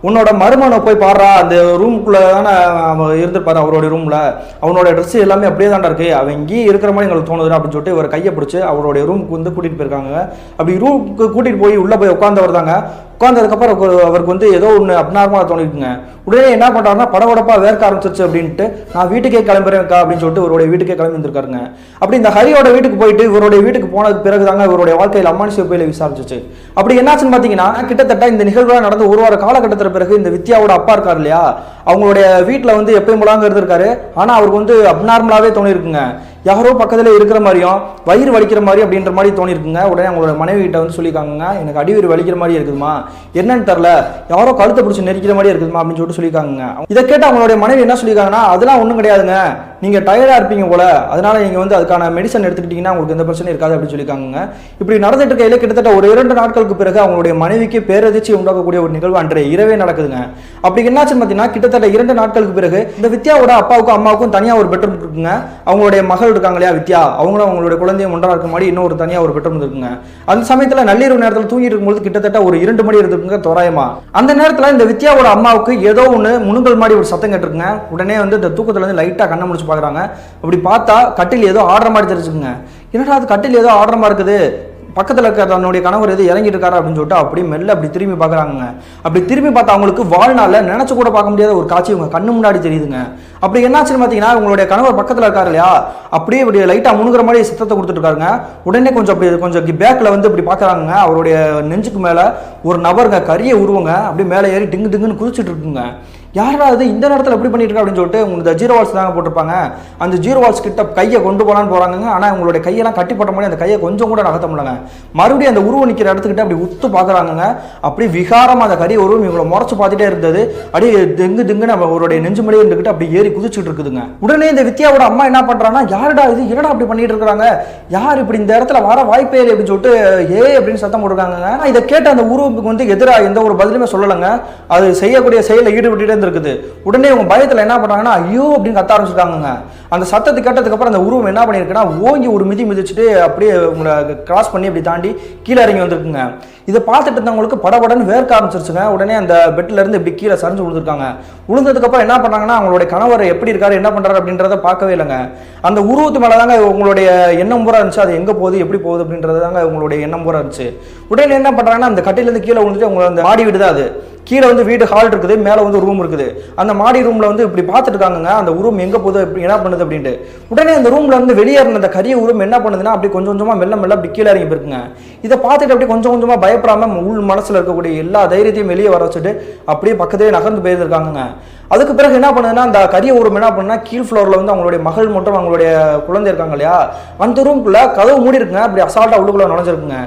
உன்னோட மருமனை போய் பாடுறா அந்த ரூமுக்குள்ளே தானே அவன் இருந்திருப்பாரு அவரோட ரூமில் அவனோட ட்ரெஸ் எல்லாமே அப்படியே தாண்டா இருக்கு. அவன் இங்கேயே இருக்கிற மாதிரி எங்களுக்கு தோணுது அப்படின்னு சொல்லிட்டு இவர் கையை பிடிச்சி அவருடைய ரூமுக்கு வந்து கூட்டிகிட்டு போயிருக்காங்க. அப்படி ரூமுக்கு கூட்டிகிட்டு போய் உள்ளே போய் உட்காந்தவர் தாங்க. உட்காந்ததுக்கப்புறம் அவருக்கு- வந்து ஏதோ ஒன்று அப்நார்மலாக தோணிருக்குங்க. உடனே என்ன பண்ணுறாருன்னா படபடப்பாக வேர்க்க ஆரம்பிச்சிருச்சு அப்படின்ட்டு நான் வீட்டுக்கே கிளம்புறேன்க்கா அப்படின்னு சொல்லிட்டு இவருடைய வீட்டுக்கே கிளம்பி வந்திருக்காருங்க அப்படி இந்த ஹரியோட வீட்டுக்கு போயிட்டு இவருடைய வீட்டுக்கு போனது பிறகு தாங்க இவருடைய வாழ்க்கையில் அம்மானி போயில விசாரிச்சிச்சு. அப்படி என்னாச்சுன்னு பார்த்தீங்கன்னா கிட்டத்தட்ட இந்த நிகழ்வுலாம் நடந்து ஒரு வார காலகட்டத்தில் பிறகு இந்த வித்யாவோட அப்பா இருக்கார் இல்லையா? அவங்களுடைய வீட்டில் வந்து எப்பயும் போலாங்க இருந்திருக்காரு. ஆனால் அவருக்கு வந்து அப்நார்மலாகவே தோணிருக்குங்க. யாரோ பக்கத்தில் இருக்கிற மாதிரியும் வயிறு வலிக்கிற மாதிரி அப்படின்ற மாதிரி தோணிருக்குங்க. உடனே அவங்களோட மனைவி கிட்ட வந்து சொல்லியிருக்காங்க எனக்கு அடிவயிறு வலிக்கிற மாதிரி இருக்குதுமா என்னன்னு தெரில யாரோ கழுத்தை பிடிச்சி நெரிக்கிற மாதிரி இருக்குதுமா அப்படின்னு சொல்லிட்டு சொல்லியிருக்காங்க இதை கேட்டு அவங்களுடைய மனைவி என்ன சொல்லியிருக்காங்கன்னா அதெல்லாம் ஒன்றும் கிடையாதுங்க. நீங்க டயர்டா இருப்பீங்க போல. அதனால நீங்க வந்து அதுக்கான மெடிசன் எடுத்துக்கிட்டீங்கன்னா உங்களுக்கு எந்த பிரச்சனையும் இருக்காது அப்படின்னு சொல்லியிருக்காங்க இப்படி நடந்துட்டு இருக்கையில கிட்டத்தட்ட ஒரு இரண்டு நாட்களுக்கு பிறகு அவங்களுடைய மனைவிக்கு பேரதிர்ச்சி உண்டாக்கக்கூடிய ஒரு நிகழ்வு அன்றைய இரவே நடக்குதுங்க. அப்படி என்னாச்சுன்னு பார்த்தீங்கன்னா கிட்டத்தட்ட இரண்டு நாட்களுக்கு பிறகு இந்த வித்யாவோட அப்பாவுக்கும் அம்மாவுக்கும் தனியாக ஒரு பெட்ரூம் இருக்குங்க. அவங்களுடைய மகள் இருக்காங்க இல்லையா வித்யா? அவங்களும் அவங்களுடைய குழந்தையும் ஒன்றா இருக்க மாதிரி இன்னொரு தனியாக ஒரு பெட்ரூம் இருக்குங்க. அந்த சமயத்தில் நள்ளிரவு நேரத்தில் தூங்கிட்டு இருக்கும்போது கிட்டத்தட்ட ஒரு இரண்டு மணி இருக்குங்க தோராயமா. அந்த நேரத்தில் இந்த வித்யாவோட அம்மாவுக்கு ஏதோ ஒன்று முணுங்கல் மாதிரி ஒரு சத்தம் கேட்டிருக்குங்க. உடனே வந்து இந்த தூக்கத்தில் வந்து லைட்டாக கண்ணை முடிச்சு பார்க்குறாங்க. அப்படி பார்த்தா கட்டில் ஏதோ ஆடுற மாதிரி தெரிஞ்சுக்குங்க. என்னடா அது கட்டில் ஏதோ ஆடுற மாதிரி இருக்குது? பக்கத்தில் இருக்க தன்னுடைய கணவர் எது இறங்கிட்டு இருக்காரு அப்படின்னு சொல்லிட்டு அப்படி மெல்ல அப்படி திரும்பி பார்க்குறாங்க அப்படி திரும்பி பார்த்தா அவங்களுக்கு வாழ்நாளில் நினச்சி கூட பார்க்க முடியாத ஒரு காட்சி உங்க கண்ணு முன்னாடி தெரியுதுங்க. அப்படி என்னாச்சுன்னு பார்த்தீங்கன்னா உங்களுடைய கணவர் பக்கத்தில் இருக்காரு இல்லையா? அப்படியே இப்படி லைட்டாக முணுகிற மாதிரி சித்தத்தை கொடுத்துட்டு இருக்காருங்க. உடனே கொஞ்சம் அப்படி கொஞ்சம் பேக்கில் வந்து இப்படி பார்க்குறாங்க அவருடைய நெஞ்சுக்கு மேலே ஒரு நபருங்க கரிய உருவங்க. அப்படியே மேலே ஏறி டிங்கு டிங்குன்னு குதிச்சுட்டு இருக்குங்க. யாரா அது இந்த நேரத்தில் எப்படி பண்ணிட்டு இருக்கா அப்படின்னு சொல்லிட்டு உங்களுக்கு இந்த ஜீரோ வால்ஸ் தாங்க போட்டிருப்பாங்க. அந்த ஜீரோ வால்ஸ் கிட்ட கையை கொண்டு போகலான்னு போறாங்க ஆனால் உங்களுடைய கையெல்லாம் கட்டி போட்ட மாதிரி அந்த கையை கொஞ்சம் கூட நகர்த்த முடியலங்க. மறுபடியும் அந்த உருவம் நிற்கிற இடத்துக்கிட்ட அப்படி உத்து பார்க்குறாங்க அப்படி விகாரமாக அந்த கறி உருவம் இவங்களை முறைச்சு பார்த்துட்டே இருந்தது. அப்படியே திங்கு திங்குன்னு அவருடைய நெஞ்சு மலையே இருந்துக்கிட்டு அப்படி ஏறி குதிச்சுட்டு இருக்குதுங்க. உடனே இந்த வித்யாவோட அம்மா என்ன பண்றாங்கன்னா யாருடா இது? என்னடா அப்படி பண்ணிட்டு இருக்கிறாங்க? யார் இப்படி இந்த இடத்துல வர வாய்ப்பே இல்லை அப்படின்னு சொல்லிட்டு ஏ அப்படின்னு சத்தம் போட்டுருக்காங்க இதை கேட்ட அந்த உருவத்துக்கு வந்து எதிராக எந்த ஒரு பதிலுமே சொல்லலைங்க. அது செய்யக்கூடிய செயலில் ஈடுபட்டு இருக்குது உடனே உங்க பயத்தில் என்ன பண்ணுறாங்கன்னா ஐயோ அப்படின்னு கத்த ஆரம்பிச்சிருக்காங்க அந்த சத்தத்தை கேட்டதுக்கப்புறம் அந்த உருவம் என்ன பண்ணியிருக்குன்னா ஓங்கி ஒரு மிதி மிதிச்சுட்டு அப்படியே உங்களை கிராஸ் பண்ணி அப்படி தாண்டி கீழே இறங்கி வந்திருக்குங்க. இதை பார்த்துட்டு இருந்தவங்களுக்கு படபடன்னு வேர்க்க ஆரம்பிச்சிருச்சுங்க. உடனே அந்த பெட்லேருந்து இப்படி கீழே சரிஞ்சு விழுந்திருக்காங்க. விழுந்ததுக்கப்புறம் என்ன பண்ணாங்கன்னா அவங்களுடைய கணவர் எப்படி இருக்காரு என்ன பண்ணுறாரு அப்படின்றத பார்க்கவே இல்லைங்க. அந்த உருவத்து மேலே தாங்க உங்களுடைய எண்ணம் பூரா இருந்துச்சு. அது எங்கே போகுது எப்படி போகுது அப்படின்றது தாங்க உங்களுடைய எண்ணம் பூரா இருந்துச்சு. உடனே என்ன பண்ணுறாங்கன்னா அந்த கட்டிலேருந்து கீழே விழுந்துட்டு உங்களை அந்த மாடி வீடு தான் அது. கீழே வந்து வீடு ஹால் இருக்குது மேலே வந்து ரூம் இருக்குது. அந்த மாடி ரூமில் வந்து இப்படி பார்த்துட்டு இருக்காங்க அந்த உருவம் எங்கே போகுது எப்படி என்ன பண்ணுது அப்படின்ட்டு. உடனே அந்த ரூமில் வந்து வெளியேறின அந்த கரிய உருவம் என்ன பண்ணுதுன்னா அப்படி கொஞ்சம் கொஞ்சமாக மெல்ல மெல்ல அப்படி கீழே இறங்கி போயிருக்குங்க. இதை பார்த்துட்டு அப்படியே கொஞ்சம் கொஞ்சமாக பயப்படாமல் உள் மனசில் இருக்கக்கூடிய எல்லா தைரியத்தையும் வெளியே வர வச்சுட்டு அப்படியே பக்கத்திலே நகர்ந்து போயிருக்காங்க அதுக்கு பிறகு என்ன பண்ணுதுன்னா அந்த கரிய உருவம் என்ன பண்ணுன்னா கீழ் ஃப்ளோரில் வந்து அவங்களுடைய மகள் மட்டும் அவங்களுடைய குழந்தை இருக்காங்க இல்லையா? அந்த ரூம்குள்ளே கதவு மூடி இருக்குங்க அப்படி அசால்ட்டாக உள்ளுக்குள்ளே நுழைஞ்சிருக்குங்க.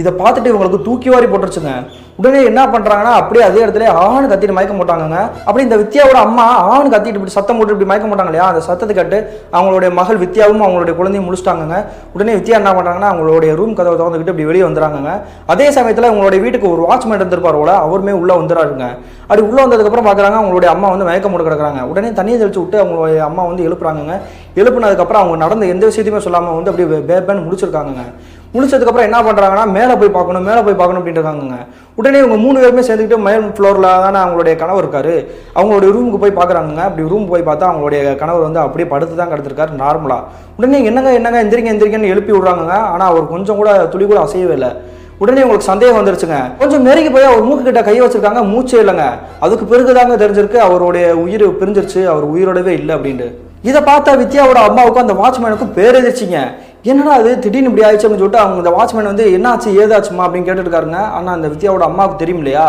இதை பார்த்துட்டு இவங்களுக்கு தூக்கி வாரி போட்டுருச்சுங்க. உடனே என்ன பண்ணுறாங்கன்னா அப்படியே அதே இடத்துல ஆண் கத்திட்டு மயக்க மாட்டாங்க அப்படி இந்த வித்யாவோட அம்மா ஆண் கத்திட்டு இப்படி சத்தம் போட்டு இப்படி மயக்க மாட்டாங்க இல்லையா? அந்த சத்தத்தை கேட்டு அவங்களுடைய மகள் வித்யாவும் அவங்களுடைய குழந்தையும் முடிச்சிட்டாங்க உடனே வித்யா என்ன பண்ணுறாங்கன்னா அவங்களுடைய ரூம் கதவை திறந்துக்கிட்டு இப்படி வெளியே வந்துறாங்க அதே சமயத்தில் அவங்களுடைய வீட்டுக்கு ஒரு வாட்ச்மேன் இருந்திருப்பார் போல அவருமே உள்ளே வந்துறாருங்க. அப்படி உள்ளே வந்ததுக்கப்புறம் பார்க்குறாங்க அவங்களுடைய அம்மா வந்து மயக்கம் போட்டு கிடக்குறாங்க. உடனே தண்ணியை தெளிச்சு விட்டு அவங்களுடைய அம்மா வந்து எழுப்புறாங்க எழுப்புனதுக்கப்புறம் அவங்க நடந்த எந்த விஷயத்தையுமே சொல்லாமல் வந்து அப்படியே பேபேன்னு முடிச்சிருக்காங்க முடிச்சதுக்கப்புறம் என்ன பண்ணுறாங்கன்னா மேலே போய் பார்க்கணும் மேலே போய் பார்க்கணும் அப்படின்ட்டு இருக்காங்க உடனே இவங்க மூணு பேருமே சேர்ந்துக்கிட்டு மேல் ஃப்ளோரில் தானே அவங்களுடைய கணவர் இருக்காரு. அவங்களுடைய ரூமுக்கு போய் பார்க்குறாங்க அப்படி ரூம் போய் பார்த்தா அவங்களுடைய கணவர் வந்து அப்படியே படுத்து தான் கிடந்திருக்காரு நார்மலாக உடனே என்னங்க என்னங்க எந்திரிங்க எந்திரிங்கன்னு எழுப்பி விட்றாங்க ஆனால் அவர் கொஞ்சம் கூட துளி கூட அசையவே இல்லை. உடனே உங்களுக்கு சந்தேகம் வந்துருச்சுங்க. கொஞ்சம் நெருங்கி போய் அவர் மூக்கு கிட்ட கை வச்சிருக்காங்க மூச்சே இல்லைங்க. அதுக்கு பிறகுதாங்க தெரிஞ்சிருக்கு அவருடைய உயிர் பிரிஞ்சிருச்சு அவர் உயிரோடவே இல்லை அப்படின்ட்டு. இதை பார்த்தா வித்யாவோட அம்மாவுக்கும் அந்த வாட்ச்மேனுக்கும் பேரெதிர்ச்சிங்க. என்னடா அது திடீர்னு இப்படி ஆயிடுச்சு அப்படின்னு சொல்லிட்டு அவங்க இந்த வாட்ச்மேன் வந்து என்னாச்சு? ஏதாச்சுமா? அப்படின்னு கேட்டுருக்காருங்க ஆனால் அந்த வித்யாவோட அம்மாவுக்கு தெரியும் இல்லையா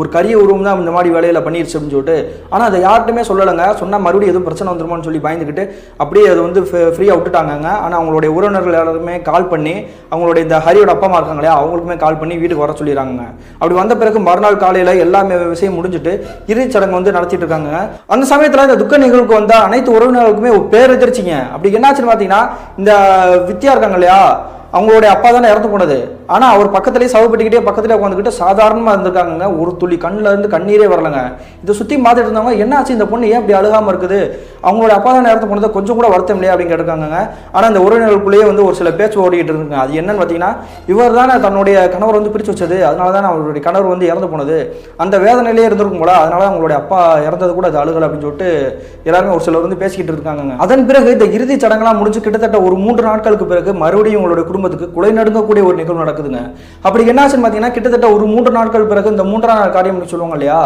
ஒரு கரிய உருவம் தான் இந்த மாதிரி வேலையில் பண்ணிருச்சு அப்படின்னு சொல்லிட்டு. ஆனால் அதை யார்ட்டுமே சொல்லலைங்க. சொன்னால் மறுபடியும் எதுவும் பிரச்சனை வந்துருமான்னு சொல்லி பயந்துக்கிட்டு அப்படியே அது வந்து ஃப்ரீயாக விட்டுட்டாங்கங்க. ஆனால் அவங்களுடைய உறவினர்கள் எல்லாருமே கால் பண்ணி அவங்களுடைய இந்த ஹரியோட அப்பா அம்மா இருக்காங்க இல்லையா அவங்களுக்குமே கால் பண்ணி வீட்டுக்கு வர சொல்லிடுறாங்க அப்படி வந்த பிறகு மறுநாள் காலையில் எல்லாமே விஷயம் முடிஞ்சுட்டு இறுதிச் சடங்கு வந்து நடத்திட்டு இருக்காங்க அந்த சமயத்தில் இந்த துக்க நிகழ்வுக்கு வந்த அனைத்து உறவினர்களுக்குமே பேர் எதிர்ச்சிங்க அப்படி என்னாச்சுன்னு பார்த்தீங்கன்னா இந்த வித்தியா இருக்காங்க இல்லையா? அவங்களுடைய அப்பா தானே இறந்து போனது. ஆனால் அவர் பக்கத்துலேயே சவப்பட்டுக்கிட்டே பக்கத்துலேயே உட்காந்துக்கிட்டு சாதாரணமாக இருந்திருக்காங்க ஒரு துளி கண்ணில் இருந்து கண்ணீரே வரலங்க. இதை சுற்றி மாற்றிட்டு இருந்தவங்க என்னாச்சு? இந்த பொண்ணு ஏன் இப்படி அழுகாமல் இருக்குது? அவங்களோட அப்பா தான் நேரத்தை போனது கொஞ்சம் கூட வருத்தம் இல்லையா? அப்படின்னு கேட்டிருக்காங்க ஆனால் இந்த உறவினர்களுக்குள்ளேயே வந்து ஒரு சில பேச்சு ஓடிக்கிட்டு இருக்குங்க. அது என்னன்னு பார்த்தீங்கன்னா இவர் தானே தன்னுடைய கணவர் வந்து பிரித்து வச்சது. அதனால தான் அவருடைய கணவர் வந்து இறந்து போனது. அந்த வேதனையிலே இருந்திருக்கும் போல. அதனால தான் அவங்களுடைய அப்பா இறந்தது கூட அது அழுகலை அப்படின்னு சொல்லிட்டு எல்லாருமே ஒரு சிலர் வந்து பேசிக்கிட்டு இருக்காங்க அதன் பிறகு இந்த இறுதிச் சடங்கெல்லாம் முடிஞ்சு கிட்டத்தட்ட ஒரு மூன்று நாட்களுக்கு பிறகு மறுபடியும் உங்களுடைய குடும்பத்துக்கு குலை நடுங்கக்கூடிய ஒரு நிகழ்வு நடக்கும் நடக்குதுங்க. அப்படி என்ன ஆச்சுன்னு பார்த்தீங்கன்னா கிட்டத்தட்ட ஒரு மூன்று நாட்கள் பிறகு இந்த மூன்றாம் நாள் காரியம் சொல்லுவாங்க இல்லையா?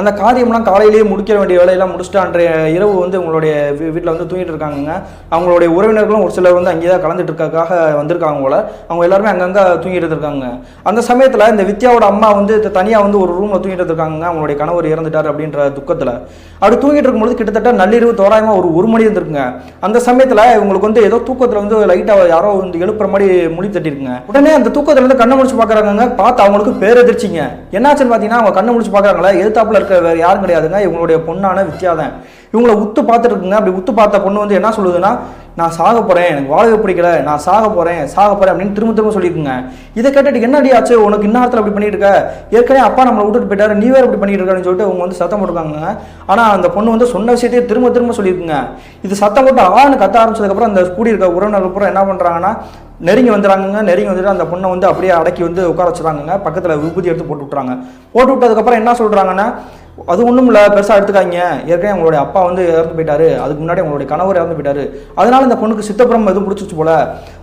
அந்த காரியம்லாம் காலையிலேயே முடிக்க வேண்டிய வேலையெல்லாம் முடிச்சுட்டு அன்றைய இரவு வந்து உங்களுடைய வீட்டில் வந்து தூங்கிட்டு இருக்காங்க அவங்களுடைய உறவினர்களும் ஒரு சிலர் வந்து அங்கேயே தான் கலந்துட்டு இருக்கக்காக வந்திருக்காங்க போல. அவங்க எல்லாருமே அங்கங்கே தூங்கிட்டு இருக்காங்க அந்த சமயத்தில் இந்த வித்யாவோட அம்மா வந்து தனியாக வந்து ஒரு ரூமில் தூங்கிட்டு இருக்காங்க அவங்களுடைய கணவர் இறந்துட்டார் அப்படின்ற துக்கத்தில். அப்படி தூங்கிட்டு இருக்கும்போது கிட்டத்தட்ட நள்ளிரவு தோராயமாக ஒரு ஒரு மணி இருந்திருக்குங்க. அந்த சமயத்தில் இவங்களுக்கு வந்து ஏதோ தூக்கத்தில் வந்து லைட்டாக யாரோ வந்து எழுப்புற மாதிரி முடி தட்டிருக்குங்க. உடனே அந்த தூக்கத்தை தூக்கத்துல இருந்து கண்ணை முடிச்சு பார்க்குறாங்க பார்த்து அவங்களுக்கு பேரெதிர்ச்சிங்க. என்னாச்சுன்னு பார்த்தீங்கன்னா அவங்க கண்ணை முடிச்சு பார்க்குறாங்களா எதிர்த்தாப்புல இருக்கிற வேற யாரும் கிடையாதுங்க. இவங்களுடைய பொண்ணான வித்யாதான். இவங்கள உத்து பார்த்துட்டு இருக்குங்க. அப்படி உத்து பார்த்த பொண்ணு வந்து என்ன சொல்லுதுன்னா நான் சாக போறேன். எனக்கு வாழவே பிடிக்கல. நான் சாக போறேன். சாக போறேன் அப்படின்னு திரும்ப திரும்ப சொல்லியிருக்குங்க. இதை கேட்டுட்டு என்ன ஆச்சு? உனக்கு இந்நேரத்தில் அப்படி பண்ணிட்டு இருக்க? ஏற்கனவே அப்பா நம்மளை விட்டுட்டு போயிட்டாரு. நீ வேற இப்படி பண்ணிட்டு இருக்கான்னு சொல்லிட்டு அவங்க வந்து சத்தம் போட்டுருக்காங்க ஆனா அந்த பொண்ணு வந்து சொன்ன விஷயத்தையே திரும்ப திரும்ப சொல்லியிருக்குங்க. இது சத்தம் போட்டு ஆன்னு கத்த ஆரம்பிச்சதுக்கப்புறம் அந்த கூடி இருக்க உறவினர்கள் பூரா என்ன பண்றாங்கன்னா நெருங்கி வந்துடுறாங்க நெருங்கி வந்துட்டு அந்த பொண்ணை வந்து அப்படியே அடக்கி வந்து உட்கார வச்சுறாங்க பக்கத்தில் விபூதி எடுத்து போட்டு விட்றாங்க போட்டு விட்டதுக்கப்புறம் என்ன சொல்கிறாங்கன்னா அது ஒன்றும் இல்லை பெருசாக எடுத்துக்காங்க ஏற்கனவே உங்களுடைய அப்பா வந்து இறந்து போயிட்டாரு. அதுக்கு முன்னாடி உங்களுடைய கணவர் இறந்து போயிட்டாரு. அதனால இந்த பொண்ணுக்கு சித்தப்புறம் எதுவும் பிடிச்சிச்சு போல.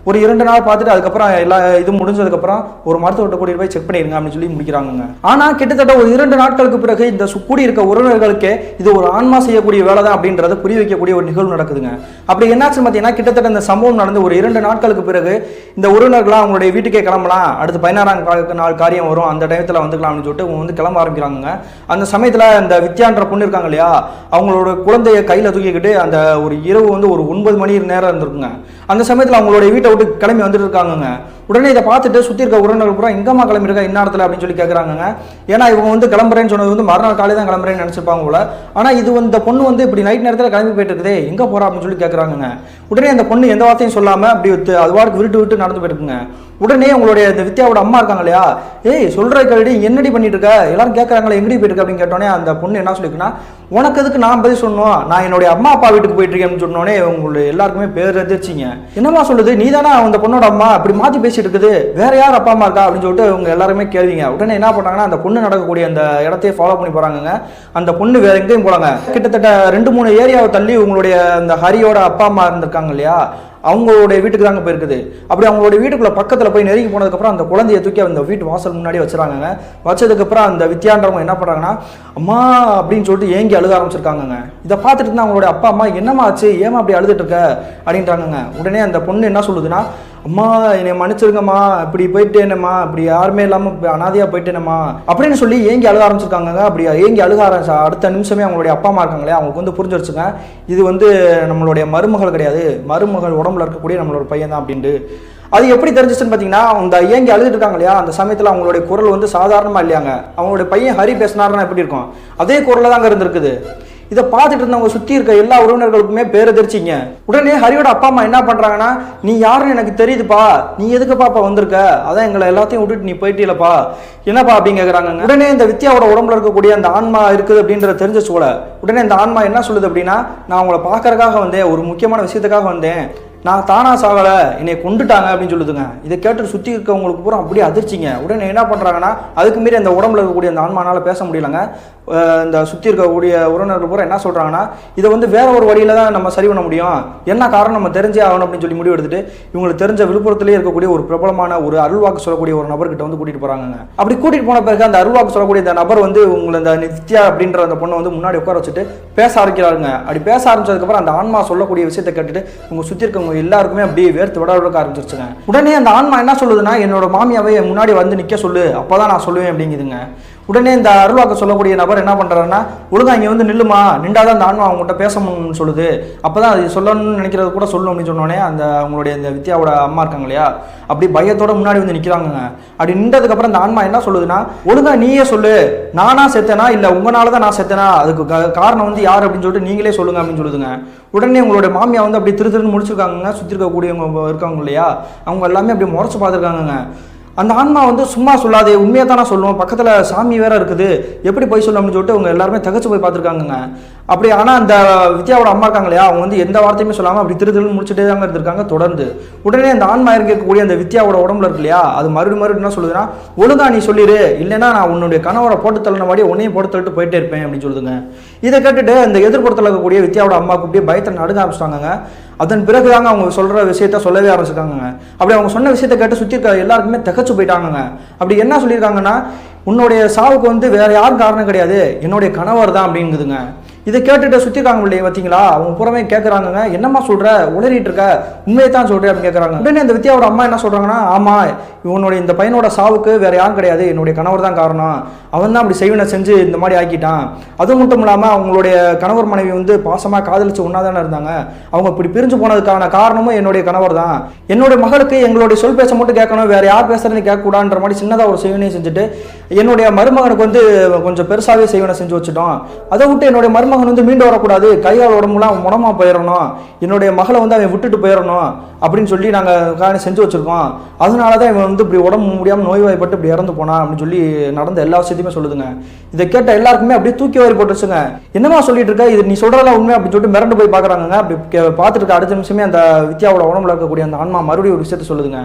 ஒரு இரண்டு நாள் பார்த்துட்டு அதுக்கப்புறம் எல்லா இது முடிஞ்சதுக்கப்புறம் ஒரு மருத்துவர்கிட்ட கூட்டிட்டு போய் செக் பண்ணிடுங்க அப்படின்னு சொல்லி முடிக்கிறாங்க ஆனால் கிட்டத்தட்ட ஒரு இரண்டு நாட்களுக்கு பிறகு இந்த சுக்கூடி இருக்க உறவினர்களுக்கே இது ஒரு ஆன்மா செய்யக்கூடிய வேலை தான் அப்படின்றத புரிய வைக்கக்கூடிய ஒரு நிகழ்வு நடக்குதுங்க. அப்படி என்னாச்சுன்னு பார்த்தீங்கன்னா கிட்டத்தட்ட இந்த சம்பவம் நடந்து ஒரு இரண்டு நாட்களுக்கு பிறகு இந்த உறவினர்களாம் அவங்களுடைய வீட்டுக்கே கிளம்பலாம். அடுத்து பதினாறாம் நாள் காரியம் வரும். அந்த டயத்தில் வந்துக்கலாம் அப்படின்னு சொல்லிட்டு அவங்க வந்து கிளம்ப ஆரம்பிக்கிறாங்க அந்த சமயத்தில் இந்த வித்யான்ற பொண்ணு இருக்காங்க இல்லையா அவங்களோட குழந்தைய கையில் தூக்கிக்கிட்டு அந்த ஒரு இரவு வந்து ஒரு ஒன்பது மணி நேரம் இருந்திருக்குங்க. அந்த சமயத்தில் அவங்களுடைய வீட்டை விட்டு கிளம்பி வந்துட்டு இருக்காங்கங்க உடனே இதை பார்த்துட்டு சுற்றி இருக்க உறவினர்கள் பூரா எங்கம்மா கிளம்பிருக்கா இந்நேரத்தில் அப்படின்னு சொல்லி கேட்குறாங்கங்க ஏன்னா இவங்க வந்து கிளம்புறேன்னு சொன்னது வந்து மறுநாள் காலை தான் கிளம்புறேன்னு நினச்சிருப்பாங்க போல. ஆனால் இது வந்து இந்த பொண்ணு வந்து இப்படி நைட் நேரத்தில் கிளம்பி போயிட்டு இருக்குதே எங்கே போகிறா அப்படின்னு சொல்லி கேட்குறாங்கங்க உடனே அந்த பொண்ணு எந்த வார்த்தையும் சொல்லாமல் அப்படி விட்டு அது விட்டு விட்டு நடந்து போயிருக்குங்க உடனே உங்களுடைய இந்த வித்யாவோட அம்மா இருக்காங்க இல்லையா? ஏய் சொல்ற கேள்வி என்னடி பண்ணிட்டு இருக்க எல்லாரும் கேட்குறாங்களே எங்கடி போயிட்டு அப்படின்னு கேட்டோன்னே அந்த பொண்ணு என்ன சொல்லிருக்குன்னா உனக்கு எதுக்கு நான் பதில் சொன்னோம் நான் என்னுடைய அம்மா அப்பா வீட்டுக்கு போயிட்டு இருக்கேன்னு சொன்னோடனே உங்களுடைய எல்லாருக்குமே பேர் எதிர்ச்சிங்க என்னம்மா சொல்லுது? நீ தானே அந்த பொண்ணோட அம்மா? இப்படி மாத்தி பேசிட்டு இருக்குது. வேற யார் அப்பா அம்மா இருக்கா? அப்படின்னு சொல்லிட்டு அவங்க எல்லாருமே கேள்விங்க. உடனே என்ன பண்ணாங்கன்னா அந்த பொண்ணு நடக்கக்கூடிய அந்த இடத்தையே ஃபாலோ பண்ணி போகிறாங்க அந்த பொண்ணு வேற எங்கேயும் போகிறாங்க கிட்டத்தட்ட ரெண்டு மூணு ஏரியாவை தள்ளி உங்களுடைய அந்த ஹரியோட அப்பா அம்மா இருந்திருக்காங்க இல்லையா? அவங்களுடைய வீட்டுக்கு தாங்க போயிருக்குது. அப்படி அவங்களுடைய வீட்டுக்குள்ள பக்கத்தில் போய் நெருங்கி போனதுக்கப்புறம் அந்த குழந்தையை தூக்கி அந்த வீட்டு வாசல் முன்னாடி வச்சுறாங்கங்க வச்சதுக்கப்புறம் அந்த வித்யான்றவங்க என்ன பண்ணுறாங்கன்னா அம்மா அப்படின்னு சொல்லிட்டு ஏங்கி அழுக ஆரம்பிச்சிருக்காங்கங்க. இதை பார்த்துட்டு இருந்தா அவங்களுடைய அப்பா அம்மா என்னம்மா ஆச்சு? ஏமா அப்படி அழுதுட்டு இருக்க? அப்படின்றாங்கங்க. உடனே அந்த பொண்ணு என்ன சொல்லுதுன்னா அம்மா என்னை மன்னிச்சிருங்கம்மா இப்படி போயிட்டேனம்மா. இப்படி யாருமே இல்லாமல் இப்ப அனாதையா போயிட்டேனம்மா. அப்படின்னு சொல்லி ஏங்கி அழுக ஆரம்பிச்சிருக்காங்க அப்படி ஏங்கி அழுக ஆரம்பிச்சா அடுத்த நிமிஷமே அவங்களுடைய அப்பா அம்மா இருக்காங்களே அவங்களுக்கு வந்து புரிஞ்சிருச்சுங்க இது வந்து நம்மளுடைய மருமகள் கிடையாது. மருமகள் உடம்புல இருக்கக்கூடிய நம்மளோட பையன் தான் அப்படின்ட்டு. அது எப்படி தெரிஞ்சிச்சுன்னு பார்த்தீங்கன்னா அந்த ஏங்கி அழுதுட்டு இருக்காங்க இல்லையா அந்த சமயத்தில் அவங்களுடைய குரல் வந்து சாதாரணமாக இல்லையாங்க. அவங்களுடைய பையன் ஹரி பேசினாருன்னா எப்படி இருக்கும்? அதே குரலில் தாங்க இருந்திருக்குது. இதை பார்த்துட்டு இருந்தவங்க சுற்றி இருக்க எல்லா உறவினர்களுக்குமே பேரதிர்ச்சிங்க. உடனே ஹரியோட அப்பா அம்மா என்ன பண்ணுறாங்கன்னா நீ யாருன்னு எனக்கு தெரியுதுப்பா. நீ எதுக்குப்பா பாப்பா வந்திருக்க? அதான் எங்களை எல்லாத்தையும் விட்டுட்டு நீ போயிட்டீலப்பா. என்னப்பா அப்படின்னு கேட்குறாங்க உடனே இந்த வித்யாவோட உடம்புல இருக்கக்கூடிய அந்த ஆன்மா இருக்குது அப்படின்றத தெரிஞ்ச சூழ உடனே இந்த ஆன்மா என்ன சொல்லுது அப்படின்னா நான் உங்களை பார்க்கறக்காக வந்தேன். ஒரு முக்கியமான விஷயத்துக்காக வந்தேன். நான் தானா சாகலை. என்னை கொண்டுட்டாங்க அப்படின்னு சொல்லுதுங்க. இதை கேட்டு சுற்றி இருக்கவங்களுக்கு பூரா அப்படியே அதிர்ச்சிங்க. உடனே என்ன பண்ணுறாங்கன்னா அதுக்கு மீறி அந்த உடம்புல இருக்கக்கூடிய அந்த ஆன்மானால் பேச முடியலங்க. இந்த சுற்றி இருக்கக்கூடிய உறவினர்கள் பூரா என்ன சொல்கிறாங்கன்னா இதை வந்து வேற ஒரு வழியில் தான் நம்ம சரி பண்ண முடியும். என்ன காரணம்? நம்ம தெரிஞ்சே ஆகணும் அப்படின்னு சொல்லி முடிவு எடுத்துட்டு இவங்களுக்கு தெரிஞ்ச விழுப்புரத்துலேயே இருக்கக்கூடிய ஒரு பிரபலமான ஒரு அருள்வாக்கு சொல்லக்கூடிய ஒரு நபர்கிட்ட வந்து கூட்டிகிட்டு போகிறாங்க அப்படி கூட்டிகிட்டு போன பிறகு அந்த அருள்வாக்கு சொல்லக்கூடிய அந்த நபர் வந்து உங்களை இந்த நித்யா அப்படின்ற அந்த பொண்ணை வந்து முன்னாடி உட்கார வச்சுட்டு பேச ஆரம்பிக்கிறாருங்க. அப்படி பேச ஆரம்பிச்சதுக்கப்புறம் அந்த ஆன்மா சொல்லக்கூடிய விஷயத்தை கேட்டுட்டு உங்க சுற்றி இருக்கவங்க எல்லாருக்குமே அப்படியே வேர்த்து விட விட ஆரம்பிச்சிருச்சுங்க. உடனே அந்த ஆன்மா என்ன சொல்லுதுன்னா என்னோட மாமியாவை முன்னாடி வந்து நிற்க சொல்லு அப்போதான் நான் சொல்லுவேன் அப்படிங்குதுங்க. உடனே இந்த அருள்வாக்க சொல்லக்கூடிய நபர் என்ன பண்ணுறாருன்னா ஒழுங்கா இங்கே வந்து நில்லுமா? நின்றாதான் அந்த ஆன்மா அவங்ககிட்ட பேசணும்னு சொல்லுது. அப்பதான் அது சொல்லணும்னு நினைக்கிறது கூட சொல்லணும் அப்படின்னு சொன்னோடனே அந்த அவங்களுடைய இந்த வித்யாவோட அம்மா இருக்காங்க இல்லையா? அப்படி பயத்தோட முன்னாடி வந்து நிற்கிறாங்க அப்படி நின்றதுக்கப்புறம் அந்த இந்த ஆன்மா என்ன சொல்லுதுன்னா ஒழுங்கா நீயே சொல்லு. நானா செத்தேனா? இல்லை உங்களால தான் நான் செத்தேனா? அதுக்கு காரணம் வந்து யார்? அப்படின்னு சொல்லிட்டு நீங்களே சொல்லுங்க அப்படின்னு சொல்லுதுங்க. உடனே உங்களுடைய மாமியா வந்து அப்படி திரு திருன்னு முடிச்சிருக்காங்க சுற்றி இருக்கக்கூடியவங்க இருக்காங்க இல்லையா? அவங்க எல்லாமே அப்படி முறைச்சு பார்த்துருக்காங்கங்க. அந்த ஆன்மா வந்து சும்மா சொல்லாதே உண்மையை தானே சொல்லுவோம் பக்கத்தில் சாமி வேற இருக்குது. எப்படி போய் சொல்லணும்னு சொல்லிட்டு அவங்க எல்லாருமே தகச்சு போய் பார்த்துருக்காங்கங்க. அப்படி ஆனால் அந்த வித்யாவோட அம்மா இருக்காங்க இல்லையா அவங்க வந்து எந்த வார்த்தையுமே சொல்லாமல் அப்படி திரு திருன்னு முடிச்சுட்டே தாங்க இருந்திருக்காங்க தொடர்ந்து. உடனே அந்த ஆன்மா இருக்கக்கூடிய அந்த வித்யாவோட உடம்புல இருக்கு இல்லையா அது மறுபடியும் மறுபடியும் என்ன சொல்லுதுன்னா ஒழுங்கா நீ சொல்லிடு இல்லைன்னா நான் உன்னுடைய கணவரை போட்டு தள்ளின மாதிரி உன்னையும் போட்டு தள்ளிட்டு போயிட்டே இருப்பேன். அப்படின்னு சொல்லுதுங்க. இதை கேட்டுட்டு அந்த எதிர்ப்புறத்தில் இருக்கக்கூடிய வித்யாவோட அம்மாவுக்கு அப்படியே பயத்தை நடுங்க ஆரம்பிச்சிட்டாங்க அதன் பிறகு தாங்க அவங்க சொல்கிற விஷயத்த சொல்லவே ஆரம்பிச்சிருக்காங்க அப்படி அவங்க சொன்ன விஷயத்த கேட்டு சுற்றி இருக்க எல்லாருக்குமே தகச்சு போயிட்டாங்க அப்படி என்ன சொல்லியிருக்காங்கன்னா உன்னுடைய சாவுக்கு வந்து வேற யாரும் காரணம் கிடையாது என்னுடைய கணவர் தான் அப்படிங்குதுங்க. இதை கேட்டுட்டு சுற்றி இருக்காங்க பார்த்தீங்களா? அவங்க புறமே கேட்குறாங்கங்க என்னம்மா சொல்ற? உளறிட்டு இருக்க. உண்மையை தான் சொல்றேன் அப்படின்னு கேட்குறாங்க உடனே இந்த வித்யாவோட அம்மா என்ன சொல்றாங்கன்னா ஆமா இவனுடைய இந்த பையனோட சாவுக்கு வேற யாரும் கிடையாது. என்னுடைய கணவர் தான் காரணம். அவன் தான் அப்படி செய்வனை செஞ்சு இந்த மாதிரி ஆக்கிட்டான். அது மட்டும் இல்லாமல் அவங்களுடைய கணவர் மனைவி வந்து பாசமாக காதலிச்சு ஒன்றா தானே இருந்தாங்க. அவங்க இப்படி பிரிஞ்சு போனதுக்கான காரணமும் என்னுடைய கணவர் தான். என்னுடைய மகளுக்கு எங்களுடைய சொல் பேச மட்டும் கேட்கணும். வேற யார் பேசுறது கேட்கக்கூடாதுன்ற மாதிரி சின்னதாக ஒரு செய்வனையும் செஞ்சுட்டு என்னுடைய மருமகனுக்கு வந்து கொஞ்சம் பெருசாகவே செய்வனை செஞ்சு வச்சுட்டோம். அதை விட்டு என்னுடைய மருமகன் மருமகன் வந்து மீண்டு வரக்கூடாது. கையால் உடம்புலாம் முடமா போயிடணும் என்னுடைய மகளை வந்து அவன் விட்டுட்டு போயிடணும் அப்படின்னு சொல்லி நாங்கள் செஞ்சு வச்சுருக்கோம். அதனால தான் இவன் வந்து இப்படி உடம்பு முடியாமல் நோய்வாய்ப்பட்டு இப்படி இறந்து போனான் அப்படின்னு சொல்லி நடந்த எல்லா விஷயத்தையுமே சொல்லுதுங்க. இதை கேட்ட எல்லாருக்குமே அப்படியே தூக்கி வாரி போட்டுருச்சுங்க. என்னமா சொல்லிட்டு இருக்க? இது நீ சொல்றதெல்லாம் உண்மை அப்படின்னு சொல்லிட்டு மிரண்டு போய் பார்க்குறாங்க அப்படி பார்த்துட்டு இருக்க அடுத்த நிமிஷமே அந்த வித்யாவோட உடம்புல இருக்கக்கூடிய அந்த ஆன்மா மறுபடியும் ஒரு விஷயத்த சொல்லுதுங்க.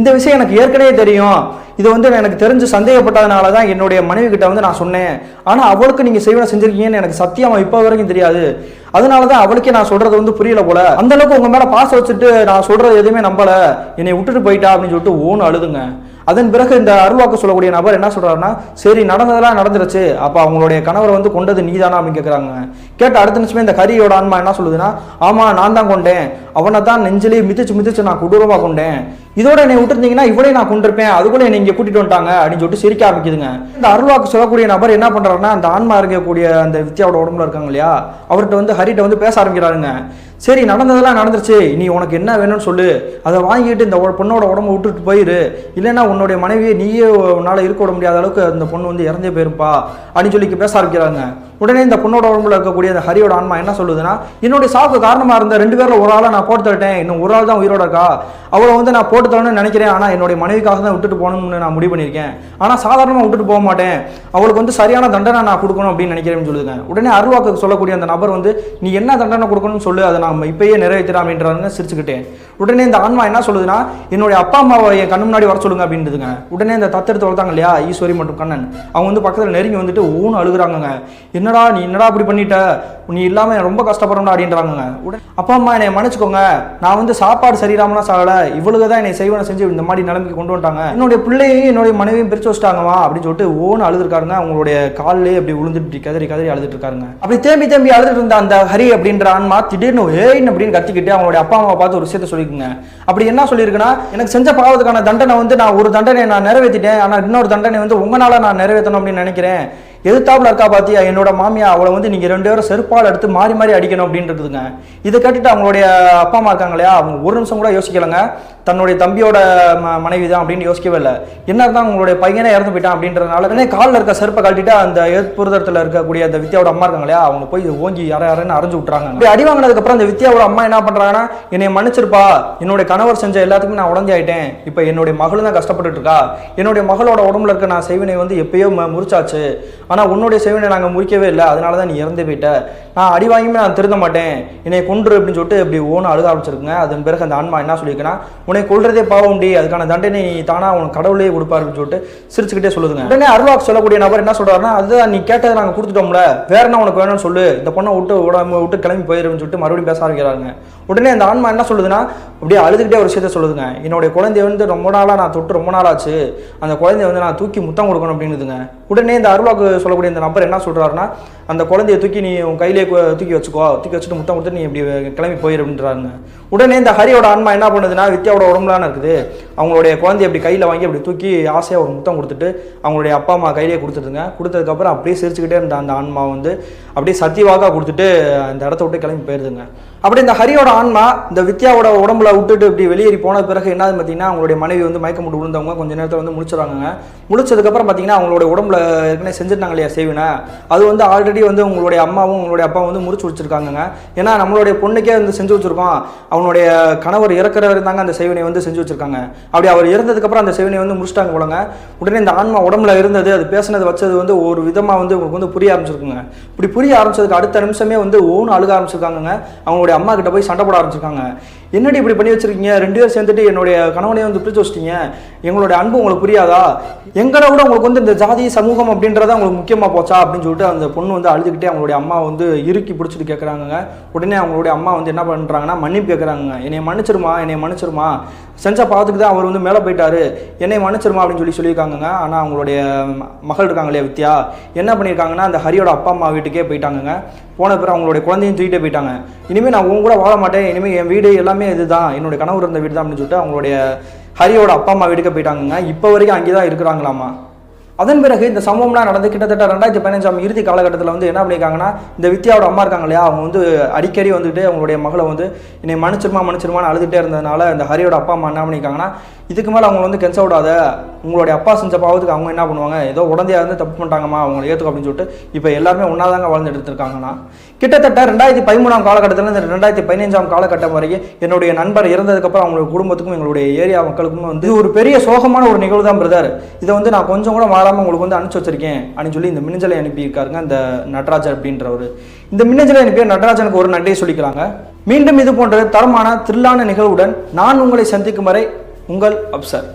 இந்த விஷயம் எனக்கு ஏற்கனவே தெரியும். இது வந்து எனக்கு தெரிஞ்சு சந்தேகப்பட்டதுனால தான் என்னுடைய மனைவி கிட்ட வந்து நான் சொன்னேன். ஆனால் அவளுக்கு நீங்கள் செய்வன செஞ்சிருக்கீங்கன்னு எனக்கு சத்தியமாக இப்போ வரைக்கும் தெரியாது. அதனால தான் அவளுக்கே நான் சொல்றது வந்து புரியல போல. அந்த அளவுக்கு உங்க மேல பாச வச்சுட்டு நான் சொல்றது எதுவுமே நம்பல. என்னை விட்டுட்டு போயிட்டா அப்படின்னு சொல்லிட்டு ஓன்னு அழுதுங்க. அதன் பிறகு இந்த அருள்வாக்கு சொல்லக்கூடிய நபர் என்ன சொல்கிறாருன்னா சரி நடந்ததெல்லாம் நடந்துருச்சு. அப்போ அவங்களுடைய கணவரை வந்து கொண்டது நீதானா? அப்படின்னு கேட்குறாங்க கேட்ட அடுத்த நிமிஷமே இந்த கரியோட ஆன்மா என்ன சொல்லுதுன்னா ஆமாம் நான் தான் கொண்டேன். அவனை தான் நெஞ்சிலே மிதிச்சு மிதிச்சு நான் கொடூரமாக கொண்டேன். இதோட என்னை விட்டுருந்தீங்கன்னா இவளே நான் கொண்டிருப்பேன். அதுக்குள்ள என்னை இங்கே கூட்டிட்டு வந்துட்டாங்க. அப்படின்னு சொல்லிட்டு சிரிக்க ஆரம்பிக்குதுங்க. இந்த அருள்வாக்கு சொல்லக்கூடிய நபர் என்ன பண்ணுறாருன்னா அந்த ஆன்மா இருக்கக்கூடிய அந்த வித்யாவோட உடம்புல இருக்காங்க இல்லையா அவர்கிட்ட வந்து ஹரிட்ட வந்து பேச ஆரம்பிக்கிறாருங்க. சரி நடந்ததெல்லாம் நடந்துருச்சு. நீ உனக்கு என்ன வேணும்னு சொல்லு. அதை வாங்கிட்டு இந்த ஒரு பொண்ணோட உடம்ப விட்டுட்டு போயிரு. இல்லைன்னா உன்னுடைய மனைவியை நீயே உன்னால் இருக்க விட முடியாத அளவுக்கு அந்த பொண்ணு வந்து இறந்தே போயிருப்பா. அப்படின்னு சொல்லி பேச ஆரம்பிக்கிறாங்க. உடனே இந்த பொண்ணோட உடம்புல இருக்கக்கூடிய அந்த ஹரியோட ஆன்மா என்ன சொல்லுதுன்னா என்னுடைய சாவுக்கு காரணமாக இருந்த ரெண்டு பேரில் ஒரு ஆளை நான் போட்டு தள்ளிட்டேன். இன்னும் ஒரு ஆள் தான் உயிரோட இருக்கா? அவளை வந்து நான் போட்டு தரணும்னு நினைக்கிறேன். ஆனால் என்னுடைய மனைவிக்காக தான் விட்டுட்டு போகணும்னு நான் முடிவு பண்ணியிருக்கேன். ஆனால் சாதாரணமாக விட்டுட்டு போக மாட்டேன். அவளுக்கு வந்து சரியான தண்டனை நான் கொடுக்கணும் அப்படின்னு நினைக்கிறேன்னு சொல்லுதுங்க. உடனே அருவாக்கு சொல்லக்கூடிய அந்த நபர் வந்து நீ என்ன தண்டனை கொடுக்கணும்னு சொல்லு. அதை நான் இப்பயே நிறைவேற்றலாம் அப்படின்றாங்க சிரிச்சுக்கிட்டேன். உடனே இந்த ஆன்மா என்ன சொல்லுதுன்னா என்னுடைய அப்பா அம்மாவை என் கண்ணு முன்னாடி வர சொல்லுங்க அப்படின்றதுங்க உடனே இந்த தத்தெடுத்து வளர்த்தாங்க இல்லையா? ஈஸ்வரி மற்றும் கண்ணன். அவங்க வந்து பக்கத்தில் நெருங்கி வந்துட்டு ஊன்னு அழுகுறாங்கங்க. என்னடா நீ என்னடா இப்படி பண்ணிட்ட? நீ இல்லாம ரொம்ப கஷ்டப்படணும் அப்படின்றாங்கங்க. உடனே அப்பா அம்மா என்னை மன்னிச்சுக்கோங்க. நான் வந்து சாப்பாடு சரியில்லாமலாம் சாகல. இவ்வளவு தான் என்னை செய்வனை செஞ்சு இந்த மாதிரி நிலைமைக்கு கொண்டு வந்துட்டாங்க. என்னுடைய பிள்ளையையும் என்னுடைய மனைவியும் பிரிச்சு வச்சிட்டாங்கம்மா அப்படின்னு சொல்லிட்டு ஓன்னு அழுதுருக்காருங்க. அவங்களுடைய காலிலே அப்படி விழுந்துட்டு கதறி கதறி அழுதுட்டு இருக்காருங்க அப்படி தேம்பி தேம்பி அழுதுட்டு இருந்த அந்த ஹரி அப்படின்ற ஆன்மா திடீர்னு ஏன் அப்படின்னு கத்திக்கிட்டு அவங்களுடைய அப்பா அம்மாவை பார்த்து ஒரு விஷயத்த சொல்லிக்குங்க அப்படி என்ன சொல்லியிருக்குன்னா எனக்கு செஞ்ச பாவத்துக்கான தண்டனை வந்து நான் ஒரு தண்டனை நான் நிறைவேற்றிட்டேன் ஆனால் இன்னொரு தண்டனை வந்து உங்களால் நான் நிறைவேற்றணும் அப்படின்னு நினைக்கிறேன். எதிர்த்தாப்புல இருக்கா பாத்தியா? என்னோட மாமியா அவளை வந்து நீங்க ரெண்டு பேரும் செருப்பால் எடுத்து மாறி மாறி அடிக்கணும் அப்படின்றதுங்க. இதை கேட்டுட்டு அவங்களுடைய அப்பா அம்மா இருக்காங்க இல்லையா? அவங்க ஒரு நிமிஷம் கூட யோசிக்கலைங்க. தன்னுடைய தம்பியோட ம- மனைவி தான் அப்படின்னு யோசிக்கவே இல்லை. என்ன தான் உங்களுடைய பையனே இறந்து போயிட்டான் அப்படின்றதுனால உடனே காலில் இருக்க செருப்பை கழட்டிட்டு அந்த எதிர்ப்புறத்தில் இருக்கக்கூடிய அந்த வித்யாவோட அம்மா இருக்காங்க இல்லையா அவங்க போய் ஓங்கி யார யாருன்னு அரைஞ்சு விட்றாங்க அப்படி அடி வாங்கினதுக்கு அப்புறம் அந்த வித்யாவோட அம்மா என்ன பண்ணுறாங்கன்னா என்னை மன்னிச்சிருப்பா என்னுடைய கணவர் செஞ்ச எல்லாத்துக்குமே நான் உடஞ்சி ஆயிட்டேன். இப்போ என்னுடைய மகளும் தான் கஷ்டப்பட்டுட்டு இருக்கா. என்னுடைய மகளோட உடம்புல இருக்க நான் செய்வினை வந்து எப்பயோ முறிச்சாச்சு. ஆனால் உன்னுடைய செய்வினை நாங்கள் முறிக்கவே இல்லை. அதனால தான் நீ இறந்து போயிட்ட. நான் அடி வாங்கியுமே நான் திருந்த மாட்டேன். என்னை கொன்று அப்படின்னு சொல்லிட்டு இப்படி ஓன அழுக ஆரம்பிச்சிருக்குங்க. அதன் பிறகு அந்த ஆன்மா என்ன சொல்லியிருக்கேன்னா உன்னை கொல்றதே பாவம் டி. அதுக்கான தண்டனை நீ தானா உன் கடவுளே கொடுப்பாரு அப்படின்னு சொல்லிட்டு சிரிச்சுக்கிட்டே சொல்லுதுங்க. உடனே அருள்வாக்கு சொல்லக்கூடிய நபர் என்ன சொல்றாருன்னா அதுதான் நீ கேட்டதை நாங்கள் கொடுத்துட்டோம்ல. வேற என்ன உனக்கு வேணும்னு சொல்லு. இந்த பொண்ணை விட்டு உடம்பு விட்டு கிளம்பி போயிருன்னு சொல்லிட்டு மறுபடியும் பேச ஆரம்பிக்கிறாங்க உடனே அந்த ஆன்மா என்ன சொல்லுதுன்னா அப்படியே அழுதுகிட்டே ஒரு விஷயத்த சொல்லுதுங்க. என்னுடைய குழந்தைய வந்து ரொம்ப நாளாக நான் தொட்டு ரொம்ப நாளாச்சு. அந்த குழந்தைய வந்து நான் தூக்கி முத்தம் கொடுக்கணும் அப்படின்னுதுங்க. உடனே இந்த அருள்வாக்கு சொல்லக்கூடிய இந்த நபர் என்ன சொல்றாருன்னா அந்த குழந்தைய தூக்கி நீ உன் கையிலே தூக்கி வச்சுக்கோ. தூக்கி வச்சுட்டு முத்தம் கொடுத்து நீ இப்படி கிளம்பி போயிரு அப்படின்றாருங்க. உடனே இந்த ஹரியோட ஆன்மா என்ன பண்ணுதுன்னா வித்யாவோட உடம்புலான இருக்குது. அவங்களுடைய குழந்தைய அப்படி கையில் வாங்கி அப்படி தூக்கி ஆசையாக ஒரு முத்தம் கொடுத்துட்டு அவங்களுடைய அப்பா அம்மா கையிலே கொடுத்துருதுங்க கொடுத்ததுக்கப்புறம் அப்படியே சிரிச்சுக்கிட்டே இருந்த அந்த ஆன்மா வந்து அப்படியே சத்தியவாக கொடுத்துட்டு அந்த இடத்த விட்டு கிளம்பி போயிருதுங்க. அப்படி இந்த ஹரியோட ஆன்மா இந்த வித்யாவோட உடம்புல விட்டுட்டு இப்படி வெளியேறி போன பிறகு என்னது பார்த்தீங்கன்னா அவங்களுடைய மனைவி வந்து மயக்கம் போட்டு விழுந்தவங்க கொஞ்ச நேரத்தில் வந்து முடிச்சிடறாங்க முடிச்சதுக்கப்புறம் பார்த்தீங்கன்னா அவங்களோட உடம்புல ஏற்கனவே செஞ்சுட்டாங்க இல்லையா சேவினை? அது வந்து ஆல்ரெடி வந்து உங்களுடைய அம்மாவும் உங்களுடைய அப்பாவும் வந்து முடிச்சு வச்சிருக்காங்க ஏன்னா நம்மளுடைய பொண்ணுக்கே வந்து செஞ்சு வச்சிருக்கோம். அவனுடைய கணவர் இறக்குறவர் இருந்தாங்க அந்த செய்வினை வந்து செஞ்சு வச்சிருக்காங்க. அப்படி அவர் இறந்ததுக்கப்புறம் அந்த செய்வினை வந்து முடிச்சிட்டாங்க போலங்க. உடனே இந்த ஆன்மா உடம்புல இருந்தது அது பேசினது வச்சது வந்து ஒரு விதமாக வந்து உங்களுக்கு வந்து புரிய ஆரம்பிச்சிருக்குங்க. இப்படி புரிய ஆரம்பிச்சதுக்கு அடுத்த நிமிஷமே வந்து ஓன்னு அழுக ஆரம்பிச்சிருக்காங்கங்க. அவங்களுடைய அம்மா கிட்ட போய் சண்டை போட ஆரம்பிச்சிருக்காங்க. என்னடி இப்படி பண்ணி வச்சிருக்கீங்க? ரெண்டு பேரும் சேர்ந்துட்டு என்னுடைய கணவனையும் வந்து பிரிச்சு வச்சிட்டீங்க. எங்களுடைய அன்பு உங்களுக்கு புரியாதா? எங்களை விட உங்களுக்கு வந்து இந்த ஜாதி சமூகம் அப்படின்றத உங்களுக்கு முக்கியமா போச்சா? அப்படின்னு சொல்லிட்டு அந்த பொண்ணு வந்து அழுதுகிட்டே அவங்களுடைய அம்மா வந்து இறுக்கி பிடிச்சிட்டு கேட்குறாங்க உடனே அவங்களுடைய அம்மா வந்து என்ன பண்றாங்கன்னா மன்னிப்பு கேட்குறாங்க என்னை மன்னிச்சிருமா? என்னை மன்னிச்சிருமா? செஞ்ச பாவத்துக்கு தான் அவர் வந்து மேலே போயிட்டாரு. என்னை மன்னிச்சிருமா? அப்படின்னு சொல்லி சொல்லியிருக்காங்கங்க. ஆனால் அவங்களுடைய ம- மகள் இருக்காங்க இல்லையா வித்யா? என்ன பண்ணியிருக்காங்கன்னா அந்த ஹரியோட அப்பா அம்மா வீட்டுக்கே போயிட்டாங்கங்க. போன பிறகு அவங்களுடைய குழந்தையும் தூக்கிட்டே போயிட்டாங்க. இனிமேல் நான் உன் கூட வாழ மாட்டேன். இனிமேல் என் வீடு எல்லாமே இதுதான். என்னுடைய கனவு இருந்த வீடு தான் அப்படின்னு சொல்லிட்டு அவங்களுடைய ஹரியோட அப்பா அம்மா வீட்டுக்கு போயிட்டாங்க இப்போ வரைக்கும் அங்கே தான் இருக்கிறாங்களாமா? அதன் பிறகு இந்த சம்பவம்லாம் நடந்து கிட்டத்தட்ட ரெண்டாயிரத்தி பதினஞ்சாம் இறுதி காலகட்டத்தில் வந்து என்ன பண்ணியிருக்காங்கன்னா இந்த வித்யாவோட அம்மா இருக்காங்க இல்லையா? அவங்க வந்து அடிக்கடி வந்துட்டு அவங்களுடைய மகளை வந்து என்னை மன்னிச்சிருமா மன்னிச்சிருமான்னு அழுதுகிட்டே இருந்ததுனால இந்த ஹரியோட அப்பா அம்மா என்ன பண்ணியிருக்காங்கன்னா இதுக்கு மேலே அவங்க வந்து கென்ச விடாத. உங்களுடைய அப்பா செஞ்ச பாவத்துக்கு அவங்க என்ன பண்ணுவாங்க? ஏதோ உடந்தையா இருந்து தப்பு பண்ணிட்டாங்கம்மா அவங்களை ஏற்றுக்கும் அப்படின்னு சொல்லிட்டு இப்போ எல்லாருமே ஒன்றாதாங்க வாழ்ந்துட்டு இருக்காங்கன்னா கிட்டத்தட்ட ரெண்டாயிரத்தி பதிமூணாம் காலகட்டத்தில் இந்த ரெண்டாயிரத்தி பதினஞ்சாம் காலகட்டம் வரைக்கும் என்னுடைய நண்பர் இறந்ததுக்கப்புறம் அவங்களுடைய குடும்பத்துக்கும் எங்களுடைய ஏரியா மக்களுக்கும் வந்து ஒரு பெரிய சோகமான ஒரு நிகழ்வு தான் பிரதர் இதை வந்து நான் கொஞ்சம் கூட மாறாமல் உங்களுக்கு வந்து அனுப்பிச்சு வச்சிருக்கேன் அப்படின்னு சொல்லி இந்த மின்னஞ்சலை அனுப்பியிருக்காருங்க இந்த நடராஜர் அப்படின்றவர். இந்த மின்னஞ்சலை அனுப்பிய நடராஜனுக்கு ஒரு நன்றியை சொல்லிக்கிறாங்க. மீண்டும் இது போன்ற தரமான த்ரில்லான நிகழ்வுடன் நான் உங்களை சந்திக்கும் வரை உங்கள் அப்சர்.